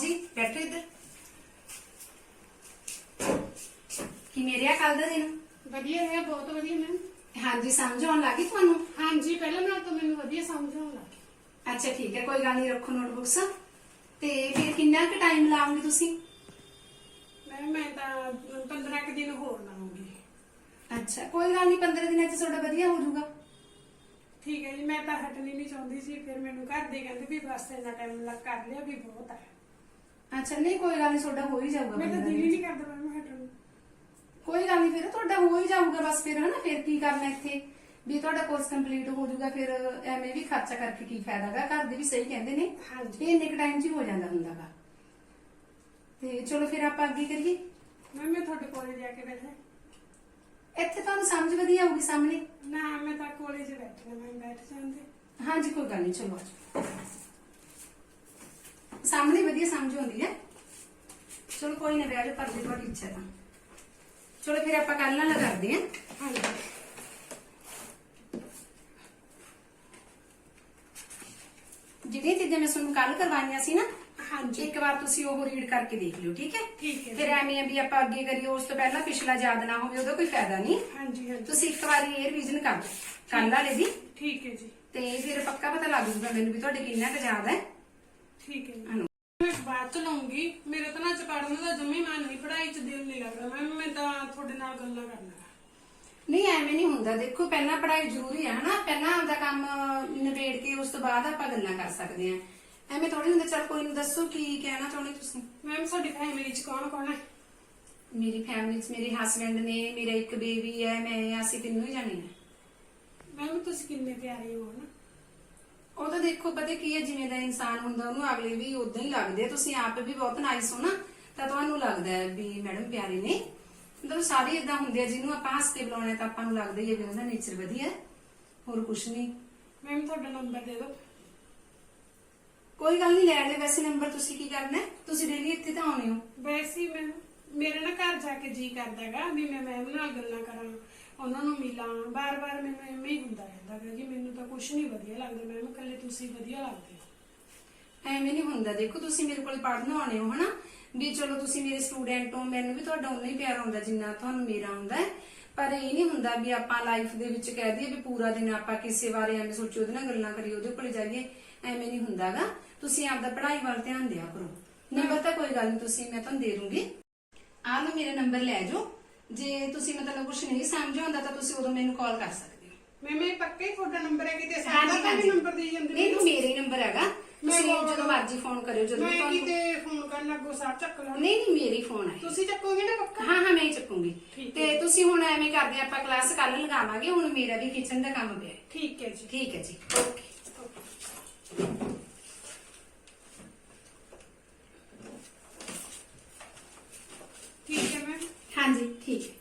ਜੀ ਬੈਠੋ ਇੱਧਰ। ਕੀ ਮੇਰੇ ਆ ਕੱਲ ਦਾ ਦਿਨ? ਵਧੀਆ ਰਿਹਾ ਬਹੁਤ ਵਧੀਆ ਮੈਮ ਹਾਂਜੀ ਸਮਝ ਆਉਣ ਲੱਗੀ ਤੁਹਾਨੂੰ? ਹਾਂਜੀ ਪਹਿਲਾਂ ਨਾਲ ਤਾਂ ਮੈਨੂੰ ਵਧੀਆ ਸਮਝ ਆਉਣ ਲੱਗੀ ਅੱਛਾ ਠੀਕ ਹੈ ਕੋਈ ਗੱਲ ਨਹੀਂ ਰੱਖੋ ਨੋਟਬੁੱਕਸ। ਤੇ ਫਿਰ ਕਿੰਨਾ ਕੁ ਟਾਈਮ ਲਾਉਂਗੇ ਤੁਸੀਂ? ਮੈਮ ਮੈਂ ਤਾਂ 15 ਕੁ ਦਿਨ ਹੋਰ ਲਾਉਂਗੀ। ਅੱਛਾ ਕੋਈ ਗੱਲ ਨਹੀਂ 15 ਦਿਨਾਂ ਚ ਤੁਹਾਡਾ ਵਧੀਆ ਹੋ ਜਾਊਗਾ। ਠੀਕ ਹੈ ਜੀ ਮੈਂ ਤਾਂ ਹਟਣੀ ਨਹੀਂ ਚਾਹੁੰਦੀ ਸੀ ਫਿਰ ਮੈਨੂੰ ਘਰ ਦੇ ਕਹਿੰਦੇ ਵੀ ਬਸ ਇੰਨਾ ਟਾਈਮ ਲੱਗ ਕਰ ਲਿਆ ਵੀ ਬਹੁਤ ਹੈ। ਅੱਛਾ ਨਹੀਂ ਕੋਈ ਗੱਲ ਨਹੀਂ ਤੁਹਾਡਾ ਹੋ ਹੀ ਜਾਊਗਾ ਮੈਂ ਤਾਂ 15 ਦਿਲ ਹੀ। ਨਹੀਂ ਕਰਦਾ ਮੈਮ ਹਟਣ ਨੂੰ। ਕੋਈ ਗੱਲ ਨਹੀਂ ਫਿਰ ਤੁਹਾਡਾ ਹੋ ਹੀ ਜਾਊਗਾ ਬਸ ਫਿਰ ਹਨਾ? ਫਿਰ ਕੀ ਕਰਨਾ ਇੱਥੇ? ਵੀ ਤੁਹਾਡਾ ਕੋਰਸ ਕੰਪਲੀਟ ਹੋ ਜਾਊਗਾ ਫਿਰ ਐਵੇਂ ਵੀ ਖਰਚਾ ਕਰਕੇ ਕੀ ਫਾਇਦਾਗਾ ਘਰ ਦੇ ਵੀ ਸਹੀ ਕਹਿੰਦੇ ਨੇ ਹਾਂਜੀ। ਇਹ ਇੰਨੇ ਟਾਈਮ 'ਚ ਹੀ ਹੋ ਜਾਂਦਾ ਹੁੰਦਾਗਾ ਤੇ ਚਲੋ ਫਿਰ ਆਪਾਂ ਅੱਗੇ ਕਰੀਏ। ਮੈਮ ਮੈਂ ਤੁਹਾਡੇ ਕੋਲੇ ਜਾ ਕੇ ਬੈਠਾ। ਇੱਥੇ ਤੁਹਾਨੂੰ ਸਮਝ ਵਧੀਆ ਆਊਗੀ ਸਾਹਮਣੇ। ਨਾ ਮੈਂ ਤਾਂ ਕੋਲੇ 'ਚ ਬੈਠਣਾ ਮੈਂ ਬੈਠ ਜਾਂਦੇ। ਹਾਂਜੀ ਕੋਈ ਗੱਲ ਨਹੀਂ ਚਲੋ ਸਾਹਮਣੇ ਵਧੀਆ ਸਮਝ ਆਉਂਦੀ ਹੈ। ਚਲੋ ਕੋਈ ਨਾ ਬੈਠੋ ਪਰ ਜੇ ਤੁਹਾਡੀ ਇੱਛਾ ਤਾਂ। ਚਲੋ ਫਿਰ ਆਪਾਂ ਕੱਲ ਨਾਲ ਕਰਦੇ ਹਾਂ। ਹਾਂਜੀ। ਜਿਹੜੀਆਂ ਚੀਜ਼ਾਂ ਮੈਂ ਤੁਹਾਨੂੰ ਕੱਲ ਕਰਵਾਈਆਂ ਸੀ ਨਾ ਹਾਂਜੀ। ਇੱਕ ਵਾਰ ਤੁਸੀਂ ਉਹ ਰੀਡ ਕਰਕੇ ਦੇਖ ਲਿਓ ਠੀਕ ਹੈ? ਠੀਕ ਹੈ। ਫਿਰ। ਐਵੇਂ ਆ ਵੀ ਆਪਾਂ ਅੱਗੇ ਕਰੀਏ ਉਸ ਤੋਂ ਪਹਿਲਾਂ ਪਿਛਲਾ ਯਾਦ ਨਾ ਹੋਵੇ ਉਹਦਾ ਕੋਈ ਫਾਇਦਾ ਨਹੀਂ। ਹਾਂਜੀ ਹਾਂਜੀ। ਤੁਸੀਂ ਇੱਕ ਵਾਰੀ ਇਹ ਰਿਵੀਜ਼ਨ ਕਰ ਲਓ ਕੱਲ ਵਾਲੇ ਦੀ। ਠੀਕ ਹੈ ਜੀ। ਤੇ ਫਿਰ ਪੱਕਾ ਪਤਾ ਲੱਗ ਜੂਗਾ ਮੈਨੂੰ ਵੀ ਤੁਹਾਡੇ ਕਿੰਨਾ ਕੁ ਯਾਦ ਹੈ। ਠੀਕ ਹੈ ਜੀ। ਮੈਂ ਬਾਅਦ ਚ ਲਾਉਂਗੀ। ਮੇਰੇ ਤਾਂ ਨਾ ਪੜਨ ਦਾ ਜਮੀ ਮਨ ਨਹੀਂ ਪੜਾਈ ਚ ਦਿਲ ਨਹੀਂ ਲੱਗਦਾ। ਮੈਮ ਮੈਂ ਤਾਂ ਤੁਹਾਡੇ ਨਾਲ ਗੱਲਾਂ ਕਰਨਾ। ਨਹੀਂ ਐਵੇਂ ਨਹੀਂ ਹੁੰਦਾ। ਦੇਖੋ ਪਹਿਲਾਂ ਪੜ੍ਹਾਈ ਜ਼ਰੂਰੀ ਹੈ ਹਨਾ? ਪਹਿਲਾਂ ਆਪਦਾ ਕੰਮ ਨਿਬੇੜ ਕੇ ਉਸ ਤੋਂ ਬਾਅਦ ਆਪਾਂ ਗੱਲਾਂ ਕਰ ਸਕਦੇ ਹਾਂ ਐਵੇਂ ਥੋੜੀ ਹੁੰਦਾ ਚਲ ਕੋਈ ਨੂੰ ਦੱਸੋ ਕੀ ਕਹਿਣਾ ਚਾਹੁੰਦੇ ਤੁਸੀਂ? ਮੈਮ ਤੁਹਾਡੀ ਫੈਮਿਲੀ ਚ ਕੌਣ ਕੌਣ ਹੈ? ਮੇਰੀ ਫੈਮਿਲੀ 'ਚ ਮੇਰੇ ਹਸਬੰਡ ਨੇ ਮੇਰਾ ਇੱਕ ਬੇਬੀ ਹੈ ਮੈਂ ਅਸੀਂ ਤਿੰਨੋਂ ਹੀ ਜਾਣੇ ਹਾਂ ਮੈਮ ਤੁਸੀਂ ਕਿੰਨੇ ਪਿਆਰੇ ਹੋ ਨਾ ਉਹ ਤਾਂ ਦੇਖੋ ਪਤਾ ਕੀ ਹੈ ਜਿਵੇਂ ਦਾ ਇਨਸਾਨ ਹੁੰਦਾ ਉਹਨੂੰ ਅਗਲੇ ਵੀ ਉਦਾਂ ਹੀ ਲੱਗਦੇ ਆ। ਤੁਸੀਂ ਆਪ ਵੀ ਬਹੁਤ ਨਾਈਸ ਹੋ ਨਾ ਤਾਂ ਤੁਹਾਨੂੰ ਲੱਗਦਾ ਹੈ ਵੀ ਮੈਡਮ ਪਿਆਰੇ ਨੇ। ਮਤਲਬ ਸਾਰੇ ਇਦਾਂ ਹੁੰਦੇ ਆ ਜਿਹਨੂੰ ਆਪਾਂ ਹੱਸ ਕੇ ਬੁਲਾਉਣਾ ਤਾਂ ਆਪਾਂ ਨੂੰ ਲੱਗਦਾ ਹੀ ਹੈ ਵੀ ਨੇਚਰ ਵਧੀਆ ਹੈ। ਹੋਰ ਕੁਝ ਨਹੀਂ। ਮੈਮ ਤੁਹਾਡਾ ਨੰਬਰ ਦੇ ਦਿਓ। ਕੋਈ ਗੱਲ ਨਹੀਂ ਲੈ ਲੈ ਵੈਸੇ ਨੰਬਰ ਤੁਸੀਂ ਕੀ ਕਰਨਾ ਹੈ? ਤੁਸੀਂ ਡੇਲੀ ਇੱਥੇ ਤਾਂ ਆਉਣੇ ਹੋ। ਵੈਸੇ ਹੀ ਮੈਂ ਮੇਰੇ ਨਾ ਘਰ ਜਾ ਕੇ ਜੀ ਕਰਦਾਗਾ ਵੀ ਮੈਂ ਮੈਮ ਨਾਲ ਗੱਲਾਂ ਕਰਾਂ। ਉਹਨਾਂ ਨੂੰ ਮਿਲਾਂ, ਬਾਰ-ਬਾਰ ਮੈਨੂੰ ਐਵੇਂ ਹੀ ਹੁੰਦਾ ਰਹਿੰਦਾ ਗਾ ਜੀ ਮੈਨੂੰ ਤਾਂ ਕੁਝ ਨਹੀਂ ਵਧੀਆ ਲੱਗਦਾ। ਮੈਮ ਇਕੱਲੇ ਤੁਸੀਂ ਵਧੀਆ ਲੱਗਦੇ ਹੋ। ਐਵੇਂ ਨਹੀਂ ਹੁੰਦਾ। ਦੇਖੋ, ਤੁਸੀਂ ਮੇਰੇ ਕੋਲ ਪੜ੍ਹਨ ਆਉਣੇ ਹੋ, ਹਨਾ? ਵੀ ਚਲੋ ਤੁਸੀਂ ਮੇਰੇ ਸਟੂਡੈਂਟ ਹੋ, ਮੈਨੂੰ ਵੀ ਤੁਹਾਡਾ ਉਨਾ ਹੀ ਪਿਆਰ ਆਉਂਦਾ ਜਿੰਨਾ ਤੁਹਾਨੂੰ ਮੇਰਾ ਆਉਂਦਾ ਹੈ। ਪਰ ਇਹ ਨਹੀਂ ਹੁੰਦਾ ਵੀ ਆਪਾਂ ਲਾਈਫ ਦੇ ਵਿੱਚ ਕਹਿ ਦਈਏ ਵੀ ਪੂਰਾ ਦਿਨ ਆਪਾਂ ਕਿਸੇ ਬਾਰੇ ਐਵੇਂ ਸੋਚੀ, ਉਹਦੇ ਨਾਲ ਗੱਲਾਂ ਕਰੀ ਉਹਦੇ ਕੋਲ ਜਾਈਏ, ਐਵੇਂ ਨਹੀਂ ਹੁੰਦਾਗਾ ਤੁਸੀਂ ਆਪਦਾ ਪੜ੍ਹਾਈ ਵੱਲ ਧਿਆਨ ਦਿਆ ਕਰੋ। ਨੰਬਰ ਤਾਂ ਕੋਈ ਗੱਲ ਨਹੀਂ, ਤੁਸੀਂ ਮੈਂ ਤੁਹਾਨੂੰ ਦੇ ਦੂੰਗੀ। ਆਹ ਲਓ, ਮੇਰਾ ਨੰਬਰ ਲੈ ਜਾਓ। ਜੇ ਤੁਸੀਂ ਮਤਲਬ ਕੁਝ ਨਹੀਂ ਸਮਝ ਆਉਂਦਾ ਤਾਂ ਤੁਸੀਂ ਉਦੋਂ ਮੈਨੂੰ ਕਾਲ ਕਰ ਸਕਦੇ ਹੋ। ਮੈਮ ਇਹ ਪੱਕਾ ਹੀ ਤੁਹਾਡਾ ਨੰਬਰ ਹੈ ਕਿਤੇ। ਸਾਡਾ ਤਾਂ ਹਾਂਜੀ। ਨੰਬਰ ਦੇ ਜਾਂਦੇ ਨਹੀਂ ਮੇਰਾ ਹੀ ਨੰਬਰ ਹੈਗਾ। ਮੈਂ ਤੁਸੀਂ ਜਦੋਂ ਮਰਜ਼ੀ ਫੋਨ ਕਰਿਓ ਜਦੋਂ ਮੈਂ ਤੁਹਾਨੂੰ ਕਿਤੇ ਫੋਨ ਕਰਨ ਲੱਗੋ ਸਾਹ ਚੱਕ ਲਾਂ ਨਹੀਂ ਨਹੀਂ ਮੇਰੀ ਫੋਨ ਹੈ। ਤੁਸੀਂ ਚੱਕੋਗੇ ਨਾ ਪੱਕਾ? ਹਾਂ ਹਾਂ ਮੈਂ ਹੀ ਚੱਕੂੰਗੀ। ਤੇ ਤੁਸੀਂ ਹੁਣ ਐਵੇਂ ਕਰਦੇ ਆਪਾਂ ਕਲਾਸ ਕੱਲ ਲਗਾਵਾਂਗੇ ਹੁਣ ਮੇਰਾ ਵੀ ਕਿਚਨ ਦਾ ਕੰਮ ਪਿਆ। ਠੀਕ ਹੈ ਜੀ। ਠੀਕ ਹੈ ਜੀ। ਓਕੇ ਠੀਕ ਹੈ ਮੈਮ ਹਾਂਜੀ ਠੀਕ ਹੈ।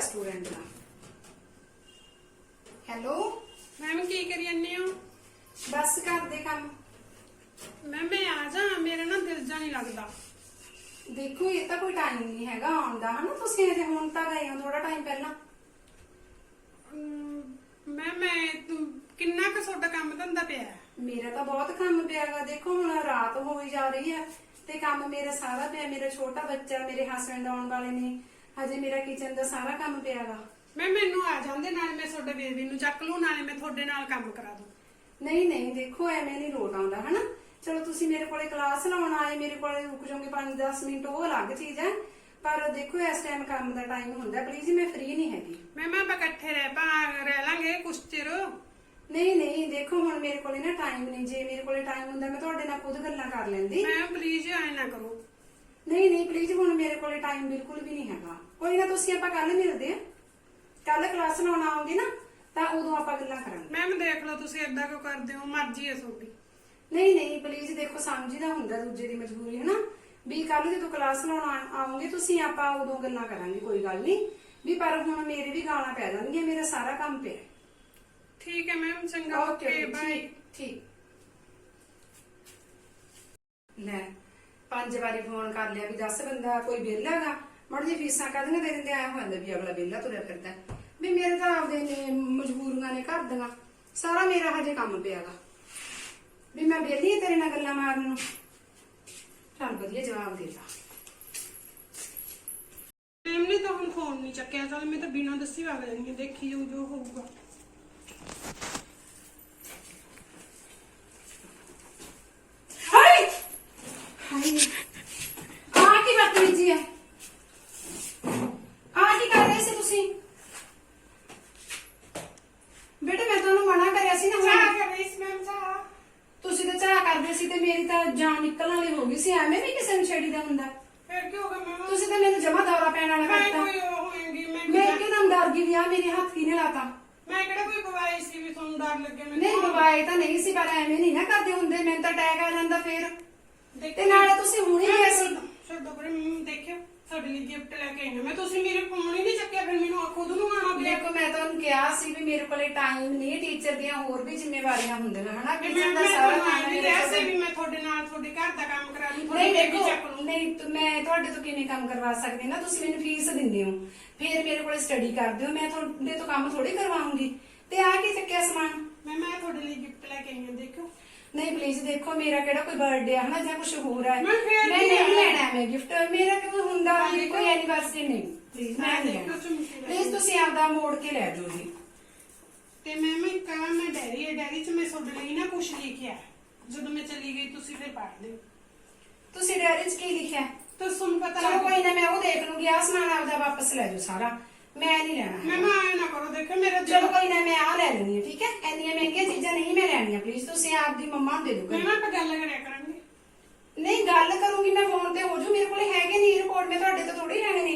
ਸਟੂਡੈਂਟ ਦਾ ਹੈਲੋ ਮੈਮ ਕੀ ਕਰੀ ਜਾਂਦੇ ਹੋ? ਬਸ ਘਰ ਦੇ ਕੰਮ। ਮੈਮ ਮੈਂ ਆ ਜਾ ਮੇਰਾ ਨਾ ਦਿਲ ਜਾ ਨਹੀਂ ਲੱਗਦਾ। ਦੇਖੋ ਇਹ ਤਾਂ ਕੋਈ ਟਾਈਮ ਨਹੀਂ ਹੈਗਾ ਆਉਣ ਦਾ ਹਨਾ? ਤੁਸੀਂ ਅਜੇ ਹੁਣ ਤਾਂ ਗਏ ਹੋ ਥੋੜਾ ਟਾਈਮ ਪਹਿਲਾਂ। ਮੈਮ ਮੈਂ ਤੁਮ- ਕਿੰਨਾ ਕੁ ਤੁਹਾਡਾ ਕੰਮ ਧੰਦਾ ਪਿਆ ਹੈ? ਮੇਰਾ ਤਾਂ ਬਹੁਤ ਕੰਮ ਪਿਆਗਾ ਦੇਖੋ ਹੁਣ ਰਾਤ ਹੋਈ ਜਾ ਰਹੀ ਹੈ ਤੇ ਕੰਮ ਮੇਰਾ ਸਾਰਾ ਪਿਆ। ਮੇਰਾ ਛੋਟਾ ਬੱਚਾ ਮੇਰੇ ਹਸਬੰਡ ਆਉਣ ਵਾਲੇ ਨੇ। ਹਜੇ ਮੇਰਾ ਕਿਚਨ ਦਾ ਸਾਰਾ ਕੰਮ ਪਿਆਗਾ ਮੈਮ ਮੈਨੂੰ ਆ ਜਾਂਦੇ ਨਾਲ ਮੈਂ ਤੁਹਾਡੇ ਬੇਬੀ ਨੂੰ ਚੱਕ ਲੂ ਨਾਲੇ ਮੈਂ ਤੁਹਾਡੇ ਨਾਲ ਕੰਮ ਕਰਾ ਦੂੰ ਨਹੀਂ ਨਹੀਂ ਦੇਖੋ ਐਵੇਂ ਨਹੀਂ ਲੋਟ ਆਉਂਦਾ ਹਨਾ? ਚਲੋ ਤੁਸੀਂ ਮੇਰੇ ਕੋਲੇ ਕਲਾਸ ਲਾਉਣ ਆਏ ਮੇਰੇ ਕੋਲੇ ਰੁਕ ਜਾਓਗੇ 5-10 ਮਿੰਟ ਉਹ ਅਲੱਗ ਚੀਜ਼ ਹੈ। ਪਰ ਦੇਖੋ ਇਸ ਟਾਈਮ ਕੰਮ ਦਾ ਟਾਈਮ ਹੁੰਦਾ ਪਲੀਜ਼ ਮੈਂ ਫ੍ਰੀ ਨਹੀਂ ਹੈਗੀ। ਮੈਮ ਆਪਾਂ ਇਕੱਠੇ ਰਹਿ ਪਾ ਰਹਿ ਲਾਂਗੇ ਕੁਛ ਚਿਰ। ਨਹੀਂ ਨਹੀਂ ਦੇਖੋ ਹੁਣ ਮੇਰੇ ਕੋਲੇ ਨਾ ਟਾਈਮ ਨਹੀਂ। ਜੇ ਮੇਰੇ ਕੋਲੇ ਟਾਈਮ ਹੁੰਦਾ ਮੈਂ ਤੁਹਾਡੇ ਨਾਲ ਖੁਦ ਗੱਲਾਂ ਕਰ ਲੈਂਦੀ। ਮੈਮ ਪਲੀਜ਼ ਐ ਨਾ ਕਰੋ। ਨਹੀਂ ਨਹੀਂ ਪਲੀਜ਼ ਹੁਣ ਮੇਰੇ ਕੋਲੇ ਟਾਈਮ ਬਿਲਕੁਲ ਵੀ ਨਹੀਂ ਹੈਗਾ। ਕੋਈ ਨਾ ਤੁਸੀਂ ਆਪਾਂ ਕੱਲ ਮਿਲਦੇ ਆ ਕੱਲ ਕਲਾਸ ਲਾਉਣ ਆਓਗੇ ਨਾ ਤਾਂ ਉਦੋਂ ਆਪਾਂ ਗੱਲਾਂ ਕਰਾਂਗੇ। ਮੈਮ ਦੇਖ ਲਓ ਤੁਸੀਂ ਏਦਾਂ ਕਿਉਂ ਕਰਦੇ ਹੋ ਮਰਜ਼ੀ ਹੈ ਤੁਹਾਡੀ। ਨਹੀਂ ਨਹੀਂ ਪਲੀਜ਼ ਦੇਖੋ ਸਮਝੀਦਾ ਹੁੰਦਾ ਦੂਜੇ ਦੀ ਮਜਬੂਰੀ ਹੈ ਨਾ ਵੀ ਕੱਲ ਜਦੋਂ ਕਲਾਸ ਲਾਉਣ ਆ- ਆਓਗੇ ਤੁਸੀਂ ਆਪਾਂ ਉਦੋਂ ਗੱਲਾਂ ਕਰਾਂਗੇ ਕੋਈ ਗੱਲ ਨਹੀਂ। ਵੀ ਪਰ ਹੁਣ ਮੇਰੇ ਵੀ ਗਾਲਾਂ ਪੈ ਜਾਣਗੀਆਂ ਮੇਰਾ ਸਾਰਾ ਕੰਮ ਪਿਆ। ਠੀਕ ਹੈ ਮੈਮ ਚੰਗਾ ਓਕੇ ਬਾਏ ਠੀਕ ਲੈ ਪੰਜ ਵਾਰੀ ਫੋਨ ਕਰ ਲਿਆ ਵੀ ਦੱਸ ਬੰਦਾ ਕੋਈ ਵਿਹਲਾਗਾ ਮੜ ਜੀ ਫੀਸਾਂ ਕਦੀਆਂ ਦੇ ਦਿੰਦੇ ਆਇਆ ਹੋ ਜਾਂਦਾ ਵੀ ਅਗਲਾ ਵਿਹਲਾ ਤੁਰਿਆ ਫਿਰਦਾ। ਵੀ ਮੇਰੇ ਤਾਂ ਆਪਦੇ ਨੇ ਮਜਬੂਰੀਆਂ ਨੇ ਘਰ ਦੀਆਂ। ਸਾਰਾ ਮੇਰਾ ਹਜੇ ਕੰਮ ਪਿਆਗਾ ਵੀ ਮੈਂ ਵਿਹਲੀ ਹਾਂ ਤੇਰੇ ਨਾਲ ਗੱਲਾਂ ਮਾਰਨ ਨੂੰ। ਚੱਲ ਵਧੀਆ ਜਵਾਬ ਦੇਤਾ। ਮੈਮ ਨੇ ਤਾਂ ਹੁਣ ਫੋਨ ਨਹੀਂ ਚੱਕਿਆ ਚੱਲ ਮੈਂ ਤਾਂ ਬਿਨਾਂ ਦੱਸੀ ਵਗ ਜਾਣੀ ਹਾਂ, ਦੇਖੀ ਜਾਊ ਜੋ ਹੋਊਗਾ ਹਾਏ ਹਾਏ ਆ ਕੀ ਬਦਤਮੀਜ਼ੀ ਹੈ ਆ ਕੀ ਕਰ ਰਹੇ ਸੀ ਤੁਸੀਂ ਬੇਟੇ ਮੈਂ ਤੁਹਾਨੂੰ ਮਨਾ ਕਰਿਆ ਸੀ ਨਾ ਚਾਹ ਹੁਣ ਕਰ ਰਹੀ ਸੀ ਮੈਮ ਚਾਹ ਤੁਸੀਂ ਤਾਂ ਚਾਹ ਕਰਦੇ ਸੀ ਤੇ ਮੇਰੀ ਤਾਂ ਜਾਨ ਨਿਕਲਣ ਵਾਲੀ ਹੋ ਗਈ ਸੀ ਐਵੇਂ ਵੀ ਕਿਸੇ ਨੂੰ ਛੇੜੀ ਦਾ ਹੁੰਦਾ ਫਿਰ ਕੀ ਹੋ ਗਿਆ ਮੈਮ ਤੁਸੀਂ ਤਾਂ ਮੈਨੂੰ ਜਮਾ ਦੌਰਾ ਪੈਣ ਵਾਲਾ ਮੈਂ ਕਰਤਾ ਕੋਈ ਉਹ ਹੋਏਗੀ ਮੈਂ ਮੈਂ ਕਿਹਾ- ਇੱਕਦਮ ਡਰ ਗਈ ਵੀ ਆ ਮੇਰੇ ਹੱਥ ਕਿਨੇ ਲਾਤਾ ਮੈਂ ਕਿਹੜਾ ਕੋਈ ਬਵਾਈ ਸੀ ਵੀ ਤੁਹਾਨੂੰ ਡਰ ਲੱਗੇ ਮੈਨੂੰ। ਨਹੀਂ ਮੋਬਾਈਲ ਤਾਂ ਨਹੀਂ ਸੀ ਪਰ ਐਵੇਂ ਨਹੀਂ ਨਾ ਕਰਦੇ ਹੁੰਦੇ। ਮੈਨੂੰ ਤਾਂ ਅਟੈਕ ਆ ਜਾਂਦਾ ਫੇਰ। ਤੇ ਨਾਲੇ ਤੁਸੀਂ ਹੁਣੇ ਮੈਂ ਗਏ ਸੀ ਛੱਡੋ ਪਰ ਮੈਂ ਦੇਖਿਓ। ਤੁਹਾਡੇ ਲਈ ਗਿਫਟ ਲੈ ਕੇ ਆਈ ਹਾਂ। ਮੈਂ ਤੁਸੀਂ ਮੇਰੇ ਫੋਨ ਹੀ ਨਹੀਂ ਚੱਕਿਆ ਫਿਰ ਮੈਨੂੰ ਖੁਦ ਨੂੰ ਆਣਾ ਪਿਆ। ਦੇਖੋ ਮੈਂ ਤੁਹਾਨੂੰ ਕਿਹਾ ਸੀ ਵੀ ਮੇਰੇ ਕੋਲੇ ਟਾਈਮ ਨਹੀਂ ਟੀਚਰ ਦੀਆਂ ਹੋਰ ਵੀ ਜ਼ਿੰਮੇਵਾਰੀਆਂ ਹੁੰਦੀਆਂ ਹਨਾ? ਟੀਚਰ ਦਾ ਸਾਰਾ ਆਈ ਮੇਰੇ ਕਿਹਾ ਸੀ ਵੀ ਮੈਂ ਤੁਹਾਡੇ ਨਾਲ ਤੁਹਾਡੇ ਘਰ ਦਾ ਕੰਮ ਕਰਾ ਲੂੰ ਨਹੀਂ ਦੇਖੋ ਚੱਕ ਲੂੰ ਨਹੀਂ ਤੂੰ- ਮੈਂ ਤੁਹਾਡੇ ਤੋਂ ਕਿਵੇਂ ਕੰਮ ਕਰਵਾ ਸਕਦੀ ਨਾ? ਤੁਸੀਂ ਮੈਨੂੰ ਫੀਸ ਦਿੰਦੇ ਹੋ। ਫਿਰ ਮੇਰੇ ਕੋਲੇ ਸਟੱਡੀ ਕਰਦੇ ਹੋ ਮੈਂ ਤੁਹਾਡੇ ਤੋਂ ਕੰਮ ਥੋੜੀ ਕਰਵਾਉਂਗੀ। ਤੇ ਆ ਕੀ ਚੱਕਿਆ ਸਮਾਨ? ਮੈਂ ਮੈਂ ਤੁਹਾਡੇ ਲਈ ਗਿਫਟ ਲੈ ਕੇ ਆਈ ਹਾਂ ਦੇਖੋ ਨਹੀਂ ਪਲੀਜ਼ ਦੇਖੋ ਮੇਰਾ ਕਿਹੜਾ ਕੋਈ ਬਰਥਡੇ ਆ ਹਨਾ ਜਾਂ ਕੁਝ ਹੋਰ ਹੈ ਮੈਂ ਫਿਰ ਨਹੀਂ? ਲੈਣਾ। ਮੈਂ ਗਿਫਟ ਮੇਰਾ ਕੋਈ ਹੁੰਦਾ? ਹਾਂ, ਵੀ ਦੇਖੋ। ਕੋਈ ਐਨੀਵਰਸਰੀ ਨਹੀਂ। ਪਲੀਜ਼ ਮੈਂ ਨਹੀਂ ਲੈਣਾ। ਪਲੀਜ਼ ਤੁਸੀਂ ਆਪਦਾ ਮੋੜ ਕੇ ਲੈ ਜਾਓ ਜੀ। ਤੇ ਮੈਂ ਮੈਂ ਕਹਾਂ ਮੈਂ ਡੈਰੀ ਹੈ ਡੈਰੀ 'ਚ ਮੈਂ ਤੁਹਾਡੇ ਲਈ ਨਾ ਕੁਝ ਲਿਖਿਆ। ਜਦੋਂ ਮੈਂ ਚਲੀ ਗਈ ਤੁਸੀਂ ਫਿਰ ਪੜ੍ਹ ਲਿਓ। ਤੁਸੀਂ ਡਾਇਰੀ 'ਚ ਕੀ ਲਿਖਿਆ? ਤਾਂ ਤੁਹਾਨੂੰ ਪਤਾ ਲੱਗ ਕੋਈ ਨਾ ਮੈਂ ਉਹ ਦੇਖ ਲੂੰਗੀ। ਆ ਸਮਾਨ ਆਪਦਾ ਵਾਪਸ ਲੈ ਜਾਓ ਸਾਰਾ। ਮੈਂ ਨਹੀਂ ਲੈਣਾ ਮੈਂ। ਮੈਂ ਆਇਆ ਨਾ ਕਰੋ ਦੇਖੋ ਮੇਰਾ ਚਲੋ ਕੋਈ ਨਾ ਮੈਂ ਆ ਲੈ ਲੈਣੀ ਹੈ ਠੀਕ ਹੈ? ਇੰਨੀਆਂ ਮਹਿੰਗੀਆਂ ਚੀਜ਼ਾਂ ਨਹੀਂ ਮੈਂ ਲੈਣੀਆਂ ਪਲੀਜ਼ ਤੁਸੀਂ ਆਪਦੀ ਮੰਮਾ ਨੂੰ ਦੇ ਦਿਓ ਮੈਂ ਆਪਾਂ ਗੱਲ ਕਰਿਆ ਕਰਾਂਗੇ। ਨਹੀਂ ਗੱਲ ਕਰੂੰਗੀ ਮੈਂ ਫੋਨ ਤੇ ਹੋ ਜੂ ਮੇਰੇ ਕੋਲੇ ਹੈਗੇ ਨਹੀਂ ਰਿਪੋਰਟ ਮੈਂ ਤੁਹਾਡੇ ਤੋਂ ਥੋੜੀ ਲੈਣੇ ਨੇ।